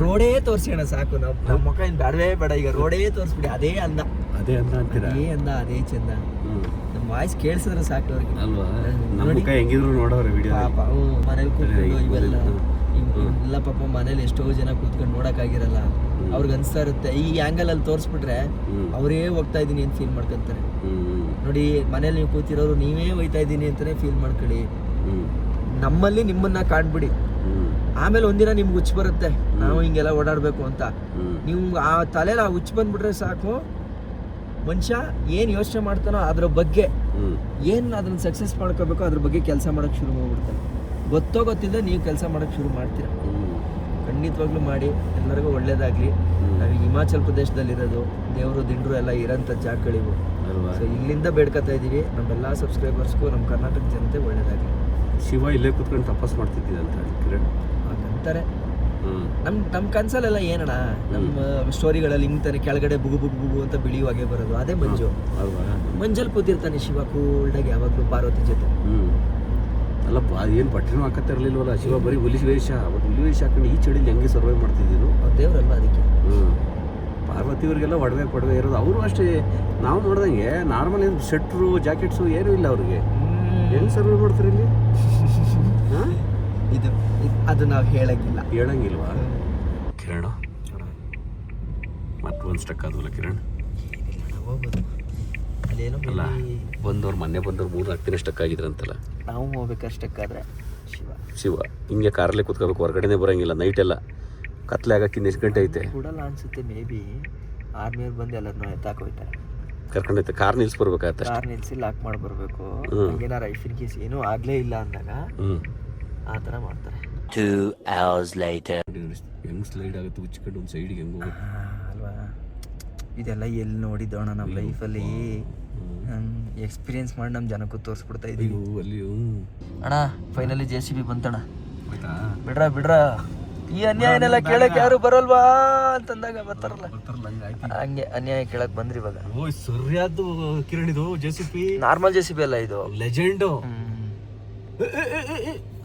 ರೋಡೇ ತೋರಿಸಿ ಅಣ್ಣ ಸಾಕು. ನಾವು ನಮ್ಮ ಮುಖ ಏನು ಬೇಡವೇ ಬೇಡ. ಈಗ ರೋಡೇ ತೋರಿಸ್ಬಿಡಿ. ಅದೇ ಅಂದ ಅದೇ ಅಂದ ಅಂತೀರಾ? ಅದೇ ಅಂದ ಅದೇ ಚಂದ. ನಮ್ಮ ವಾಯ್ಸ್ ಕೇಳಿಸಿದ್ರೆ ಸಾಕು ಅವ್ರಿಗೆ. ಅಲ್ವಾ? ನಮ್ಮ. ಮುಖ ಹೆಂಗಿದ್ರು ನೋಡೋರು ವಿಡಿಯೋ ಪಾಪ ಮನೇಲಿ ಕೂತ್ಕೊಂಡು ಇವೆಲ್ಲ. ಇವೆಲ್ಲ ಪಾಪ ಮನೇಲಿ ಎಷ್ಟೋ ಜನ ಕೂತ್ಕೊಂಡು ನೋಡೋಕ್ಕಾಗಿರಲ್ಲ. ಅವ್ರಿಗೆ ಅನ್ಸ್ತಾ ಇರುತ್ತೆ. ಈ ಆಂಗಲ್ ಅಲ್ಲಿ ತೋರಿಸ್ಬಿಟ್ರೆ. ಅವರೇ ಹೋಗ್ತಾ ಇದೀನಿ ಅಂತ ಫೀಲ್ ಮಾಡ್ಕೊಂತಾರೆ. ನೋಡಿ ಮನೇಲಿ ನೀವು ಕೂತಿರೋರು ನೀವೇ ಹೋಯ್ತಾ ಇದ್ದೀನಿ ಅಂತಾನೆ ಫೀಲ್ ಮಾಡ್ಕೊಳ್ಳಿ. ನಮ್ಮಲ್ಲಿ ನಿಮ್ಮನ್ನ ಕಾಣ್ಬಿಡಿ. ಆಮೇಲೆ ಒಂದಿನ ನಿಮ್ಗೆ ಹುಚ್ಚು ಬರುತ್ತೆ. ನಾವು ಹಿಂಗೆಲ್ಲ ಓಡಾಡಬೇಕು ಅಂತ. ನೀವು ಆ ತಲೆಯಲ್ಲಿ ಆ ಹುಚ್ಚು ಬಂದ್ಬಿಟ್ರೆ ಸಾಕು. ಮನುಷ್ಯ ಏನು ಯೋಚನೆ ಮಾಡ್ತಾನೋ ಅದ್ರ ಬಗ್ಗೆ ಏನು ಅದನ್ನ ಸಕ್ಸಸ್ ಮಾಡ್ಕೋಬೇಕು ಅದ್ರ ಬಗ್ಗೆ ಕೆಲಸ ಮಾಡೋಕ್ಕೆ ಶುರು ಮಾಡ್ಬಿಡ್ತಾನೆ. ಗೊತ್ತೋ ಗೊತ್ತಿಲ್ಲ ನೀವು ಕೆಲಸ ಮಾಡೋಕ್ಕೆ ಶುರು ಮಾಡ್ತೀರ. ಖಂಡಿತವಾಗ್ಲೂ ಮಾಡಿ ಎಲ್ಲರಿಗೂ ಒಳ್ಳೇದಾಗಲಿ. ನಾವು ಹಿಮಾಚಲ್ ಪ್ರದೇಶದಲ್ಲಿರೋದು ದೇವರು ದಿಂಡ್ರು ಎಲ್ಲ ಇರೋಂಥ ಜಾಗಗಳಿವು. ಸೊ ಇಲ್ಲಿಂದ ಬೇಡ್ಕೊತಾ ಇದ್ದೀವಿ. ನಮ್ಮೆಲ್ಲ ಸಬ್ಸ್ಕ್ರೈಬರ್ಸ್ಗೂ ನಮ್ಮ ಕರ್ನಾಟಕ ಜನತೆ ಒಳ್ಳೇದಾಗಲಿ. ಶಿವ ಇಲ್ಲೇ ಕೂತ್ಕೊಂಡು ತಪಸ್ ಮಾಡ್ತಿದ್ದೀವಿ ಕಿರಣ್ ಅಂತಾರೆ ನಮ್ಮ ನಮ್ಮ ಕನ್ಸಲ್ಲೆಲ್ಲ ಏನಣ್ಣ? ನಮ್ಮ ಸ್ಟೋರಿಗಳಲ್ಲಿ ಹಿಂಗ್ತಾನೆ ಕೆಳಗಡೆ ಬುಗು ಬುಗು ಬುಗು ಅಂತ ಬಿಳಿಯುವಾಗೆ ಬರೋದು. ಅದೇ ಮಂಜು. ಮಂಜಲ್ಲಿ ಕೂತಿರ್ತಾನೆ ಶಿವ ಕೂಲ್ಡಾಗಿ ಯಾವಾಗಲೂ ಪಾರ್ವತಿ ಜೊತೆ. ಅಲ್ಲ ಬಾ ಏನು ಪಟ್ಟಿನೂ ಹಾಕತ್ತಾ ಇರಲಿಲ್ವಲ್ಲ ಶಿವ ಬರೀ ಹುಲಿ ವೇಷ. ಅವತ್ತು ಹುಲಿ ವೇಷ ಹಾಕೊಂಡು ಈ ಚಳಿಲಿ ಹೆಂಗೆ ಸರ್ವೈವ್ ಮಾಡ್ತಿದ್ದಿದ್ದು ದೇವರಲ್ಲ ಅದಕ್ಕೆ. ಹ್ಮ್. ಪಾರ್ವತಿಯವರಿಗೆಲ್ಲ ಒಡವೆ ಪಡವೆ ಇರೋದು. ಅವರು ಅಷ್ಟೇ. ನಾವು ನೋಡ್ದಂಗೆ ನಾರ್ಮಲ್ ಏನು ಶೆಟ್ರು ಜಾಕೆಟ್ಸು ಏನೂ ಇಲ್ಲ ಅವ್ರಿಗೆ. ಹೆಂಗೆ ಸರ್ವೈವ್ ಮಾಡ್ತಾರೆ ಇಲ್ಲಿ? ಹಾಂ? ಇದು ಇದ್- ಅದು ನಾವು ಹೇಳಂಗಿಲ್ಲ. ಹೇಳಂಗಿಲ್ವಾ? ಕಿರಣ? ಮತ್ತೊಂದು ಸ್ಟಕ್ ಆದ್ವಲ್ಲ ಕಿರಣ್? ಅಲ್ಲೇನೋ ಅಲ್ಲ ಬಂದವ್ರು ಮೊನ್ನೆ ಬಂದವ್ರು ಮೂರು ನಾಲ್ಕು ದಿನ ಸ್ಟಕ್ ಆಗಿದ್ರಂತಲ್ಲ? ನಾವು ಹೋಗ್ಬೇಕಷ್ಟಕ್ಕಾದ್ರೆ ಶಿವ. ಶಿವ ಹಿಂಗೆ ಕಾರಲ್ಲೇ ಕೂತ್ಕೋಬೇಕು ಹೊರಗಡೆನೇ ಬರೋಂಗಿಲ್ಲ ನೈಟ್ ಎಲ್ಲ. ಕತ್ಲೆ ಆಗಕ್ಕಿಂತ ಎಷ್ಟು ಗಂಟೆ ಐತೆ? ಕೂಡಲ್ಲ ಅನ್ಸುತ್ತೆ ಮೇ ಬಿ ಆರ್ಮಿಯವ್ರು ಬಂದು ಎಲ್ಲರನ್ನೂ ಎತ್ತಾಕೋಯ್ತಾರೆ ಕರ್ಕೊಂಡೈತೆ ಕಾರ್ ನಿಲ್ಸ್ಬರ್ಬೇಕಾಗತ್ತೆ ಕಾರ್ ನಿಲ್ಸಿ ಲಾಕ್ ಮಾಡಿ ಬರಬೇಕು. ಏನಾರ ಇಫ್ ಇನ್ ಕೇಸ್ ಏನೂ ಆಗಲೇ ಇಲ್ಲ ಅಂದಾಗ ಆ ಥರ ಮಾಡ್ತಾರೆ. Two hours later. ಹೆಂಗ್ ಸ್ಲೈಡ್ ಆಗುತ್ತೆ? ಉಚ್ಕೊಂಡು ಒಂದು ಸೈಡಿಗೆ ಹೆಂಗೆ ಹೋಗುತ್ತೆ? ಅಲ್ವಾ? ಇದೆಲ್ಲ ಎಲ್ಲಿ ನೋಡಿದ್ದೋಣ ನಮ್ಮ ಲೈಫಲ್ಲಿ ಎಕ್ಸ್ಪೀರಿಯನ್ಸ್ ಮಾಡಿ ನಮ್ಮ ಜನಕ್ಕೂ ತೋರಿಸ್ಬಿಡ್ತಾ ಇದೀವಿ. ಅಲ್ಲಿ ಅಣ್ಣ ಫೈನಲಿ ಜೆ ಸಿ ಬಿ ಬಂತಣ್ಣ. ಬಿಡ್ರ ಬಿಡ್ರ. ಈ ಅನ್ಯಾಯನೆಲ್ಲ ಕೇಳಕ್ ಯಾರು ಬರಲ್ವಾ ಅಂತಂದಾಗ ಬರ್ತಾರಲ್ಲ. ಹಂಗ್ ಅನ್ಯಾಯ ಕೇಳಕ್ ಬಂದ್ರಿ ಇವಾಗ. ಓ ಸರಿಯಾದ ಕಿರಣ್ ಇದು J C P normal J C B ಅಲ್ಲ ಇದು. ಲೆಜೆಂಡ್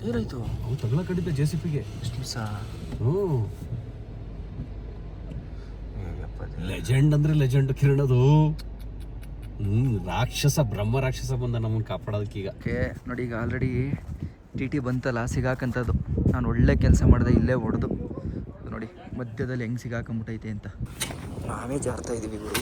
ಏನಾಯ್ತು? ಅವು ತಗಲ ಕಡಿತ ಜೆ ಸಿ ಪಿಗೆ ಎಷ್ಟು ಹ್ಞೂ. ಲೆಜೆಂಡ್ ಅಂದ್ರೆ ಲೆಜೆಂಡ್ ಕಿರಣ್ ಅದು. ರಾಕ್ಷಸ ಬ್ರಹ್ಮ ರಾಕ್ಷಸ ಬಂದ ನಮ್ಮನ್ನು ಕಾಪಾಡೋದಕ್ಕೆ ಈಗ. ಓಕೆ, ನೋಡಿ ಈಗ ಆಲ್ರೆಡಿ ಟಿ ಟಿ ಬಂತಲ್ಲ ಸಿಗಾಕಂಥದ್ದು ನಾನು ಒಳ್ಳೆ ಕೆಲಸ ಮಾಡಿದೆ, ಇಲ್ಲೇ ಹೊಡೆದು. ನೋಡಿ, ಮಧ್ಯದಲ್ಲಿ ಹೆಂಗೆ ಸಿಗಾಕೊಂಬಿಟ್ಟೈತೆ ಅಂತ. ನಾವೇ ಜಾರ್ತಾ ಇದ್ದೀವಿ ಗುರು.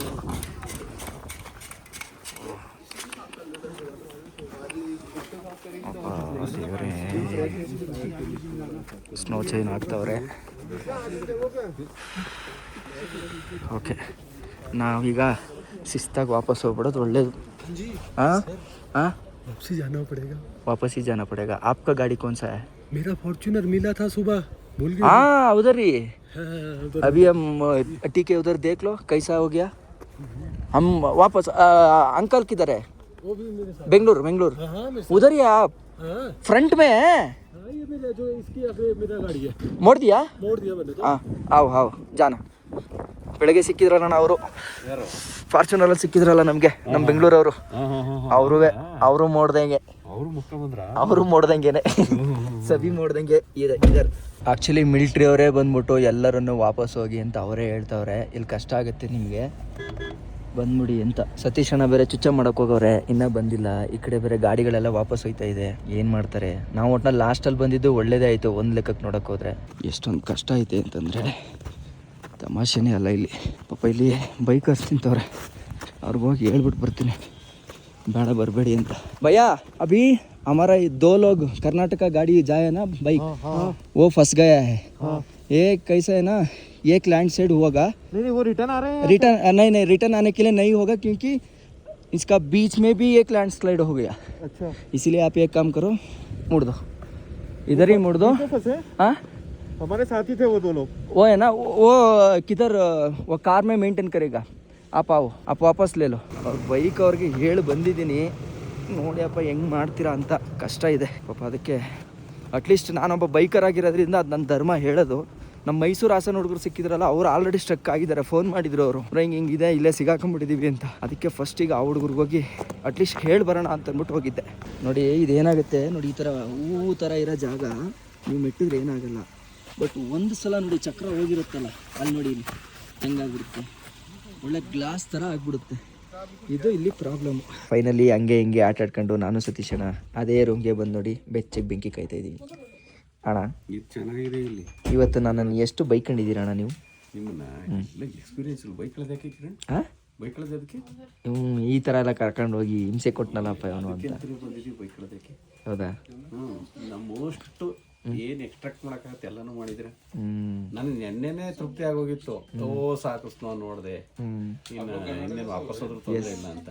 ಸ್ನೋ ಚೈನ್ ಆಗ್ತಾವ್ರೆ. ಓಕೆ. ನಾವೀಗ ಶಿಸ್ತಾಗಿ ವಾಪಸ್ ಹೋಗ್ಬಿಡೋದು ಒಳ್ಳೇದು ಹಾಂ ಹಾಂ वापसी जाना पड़ेगा वापस ही जाना पड़ेगा आपका गाड़ी कौन सा है मेरा फॉर्च्यूनर मिला था सुबह भूल हाँ उधर ही अभी हम ठीक है उधर देख लो कैसा हो गया हम वापस आ, अंकल किधर है बेंगलुरु बेंगलुरु उधर ही है आप फ्रंट में है जो इसकी आगे मेरा गाड़ी है मोड़ दिया मोड़ दिया मैंने ಹಾಂ आओ आओ ಜಾನ ಬೆಳಗ್ಗೆ ಸಿಕ್ಕಿದ್ರಲ್ಲ ಅವರು? ಫಾರ್ಚುನಲ್ಲಿ ಸಿಕ್ಕಿದ್ರಲ್ಲ ನಮಗೆ ನಮ್ಮ ಬೆಂಗಳೂರವರು. ಅವರು ಅವರು ನೋಡ್ದಂಗೆ ಅವರು ಮೋಡ್ದಂಗೆ ಬಂದ್ರ? ಅವರು ಮೋಡ್ದಂಗೆನೆ. ಸಭಿ ಮೋಡ್ದಂಗೆ ಇದೆ ಇದರ್. ಆಕ್ಚುಲಿ ಮಿಲ್ಟ್ರಿ ಅವರೇ ಬಂದ್ಬಿಟ್ಟು ಎಲ್ಲರನ್ನು ವಾಪಸ್ ಹೋಗಿ ಅಂತ ಅವರೇ ಹೇಳ್ತಾವ್ರೆ. ಇಲ್ಲಿ ಕಷ್ಟ ಆಗುತ್ತೆ ನಿಮಗೆ. ಬಂದ್ಬಿಡಿ ಅಂತ. ಸತೀಶ್ ಅಣ್ಣ ಬೇರೆ ಚುಚ್ಚ ಮಾಡಕ್ ಹೋಗವ್ರೆ. ಇನ್ನೂ ಬಂದಿಲ್ಲ. ಈ ಕಡೆ ಬೇರೆ ಗಾಡಿಗಳೆಲ್ಲ ವಾಪಸ್ ಹೋಯ್ತಾ ಇದೆ. ಏನು ಮಾಡ್ತಾರೆ? ನಾವು ಒಟ್ನಲ್ಲಿ ಲಾಸ್ಟಲ್ಲಿ ಬಂದಿದ್ದು ಒಳ್ಳೇದೇ ಆಯಿತು. ಒಂದು ಲೆಕ್ಕಕ್ಕೆ ನೋಡಕ್ ಹೋದ್ರೆ. ಎಷ್ಟೊಂದು ಕಷ್ಟ ಐತೆ ಅಂತಂದರೆ ತಮಾಷೆನೇ ಅಲ್ಲ ಇಲ್ಲಿ ಪಾಪ ಇಲ್ಲಿ ಬೈಕರ್ಸ್ ತಿಂತವ್ರೆ ಅವ್ರಿಗೆ ಹೋಗಿ ಹೇಳ್ಬಿಟ್ಟು ಬರ್ತೀನಿ ಬೇಡ ಬರಬೇಡಿ ಅಂತ भैया अभी हमारा ये दो लोग कर्नाटका गाड़ी जाए ना बाइक वो फंस गया है एक कैसा है ना एक लैंड साइड होगा नहीं नहीं वो रिटर्न आ रहे हैं रिटर्न नहीं नहीं रिटर्न आने के लिए नहीं होगा क्योंकि इसका बीच में भी एक लैंड स्लाइड हो गया अच्छा इसीलिए आप एक काम करो मुड़ दो इधर ही मुड़ दो फंसे हाँ हमारे साथी थे वो दो लोग वो है ना वो वो किधर वो कार में मेंटेन करेगा आप आओ आप ವಾಪಸ್ ले लो ಅವ್ರ ಬೈಕ್ ಅವ್ರಿಗೆ ಹೇಳಿ ಬಂದಿದ್ದೀನಿ ನೋಡಿ ಅಪ್ಪ ಹೆಂಗೆ ಮಾಡ್ತೀರಾ ಅಂತ ಕಷ್ಟ ಇದೆ ಪಾಪ ಅದಕ್ಕೆ ಅಟ್ಲೀಸ್ಟ್ ನಾನೊಬ್ಬ ಬೈಕರ್ ಆಗಿರೋದ್ರಿಂದ ಅದು ನನ್ನ ಧರ್ಮ ಹೇಳೋದು ನಮ್ಮ ಮೈಸೂರು ಹಾಸನ ಹುಡುಗರು ಸಿಕ್ಕಿದ್ರಲ್ಲ ಅವ್ರು ಆಲ್ರೆಡಿ ಸ್ಟ್ರಕ್ ಆಗಿದ್ದಾರೆ ಫೋನ್ ಮಾಡಿದ್ರು ಅವರು ಹಿಂಗೆ ಹಿಂಗಿದೆ ಇಲ್ಲೇ ಸಿಗಾಕೊಂಡ್ಬಿಟ್ಟಿದ್ದೀವಿ ಅಂತ ಅದಕ್ಕೆ ಫಸ್ಟಿಗೆ ಆ ಹುಡುಗರಿಗೆ ಹೋಗಿ ಅಟ್ಲೀಸ್ಟ್ ಹೇಳಿ ಬರೋಣ ಅಂತ ಅಂದ್ಬಿಟ್ಟು ಹೋಗಿದ್ದೆ ನೋಡಿ ಇದೇನಾಗುತ್ತೆ ನೋಡಿ ಈ ಥರ ಹೂವು ಥರ ಇರೋ ಜಾಗ ನೀವು ಮೆಟ್ಟಿದ್ರೆ ಏನಾಗಲ್ಲ ಬಟ್ ಒಂದು ಸಲ ನೋಡಿ ಚಕ್ರ ಹೋಗಿರುತ್ತಲ್ಲ ಅಲ್ಲಿ ನೋಡಿ ಇಲ್ಲಿ ಹೆಂಗಾಗ್ಬಿಡುತ್ತೆ ಒಳ್ಳೆ ಗ್ಲಾಸ್ ಥರ ಆಗ್ಬಿಡುತ್ತೆ. ಇದು ಇಲ್ಲಿ ಪ್ರಾಬ್ಲಮ್ ಫೈನಲಿ ಹಂಗೆ ಹಿಂಗೆ ಆಟ ಆಡ್ಕೊಂಡು ನಾನು ಸತೀಶಣ್ಣ ಅದೇ ರೂಮ್ಗೆ ಬಂದು ನೋಡಿ ಬೆಚ್ಚಗೆ ಬೆಂಕಿ ಕಾಯ್ತಾ ಇದ್ದೀನಿ ಅಣ್ಣ ಇದು ಚೆನ್ನಾಗಿದೆ ಇಲ್ಲಿ. ಇವತ್ತು ನಾನು ಎಷ್ಟು ನೀವು? ಎಕ್ಸ್ಪೀರಿಯನ್ಸ್ ಬೈಕ್ ಅದಕ್ಕೆ ಹ್ಞೂ ಈ ಥರ ಎಲ್ಲ ಕರ್ಕೊಂಡು ಹೋಗಿ ಹಿಂಸೆ ಕೊಟ್ಟನಲ್ಲಪ್ಪ ಅವನು ಅಂತ. ಹೌದಾ? ಹ್ಞೂ ನಮ್ಮ ಮೋಸ್ಟ್ ಏನು ಎಕ್ಸ್ಟ್ರಾಕ್ಟ್ ಮಾಡಕ್ ಎಲ್ಲಾನು ಮಾಡಿದ್ರೆ. ನನ್ ನೆನ್ನೆನೆ ತೃಪ್ತಿ ಆಗೋಗಿತ್ತು. ಓ ಸಾಕು ಸ್ನೋ ನೋಡ್ದೆ. ಇನ್ನು ವಾಪಸ್ ಹೋದ್ರು ತೊಂದರೆ ಇಲ್ಲ ಅಂತ.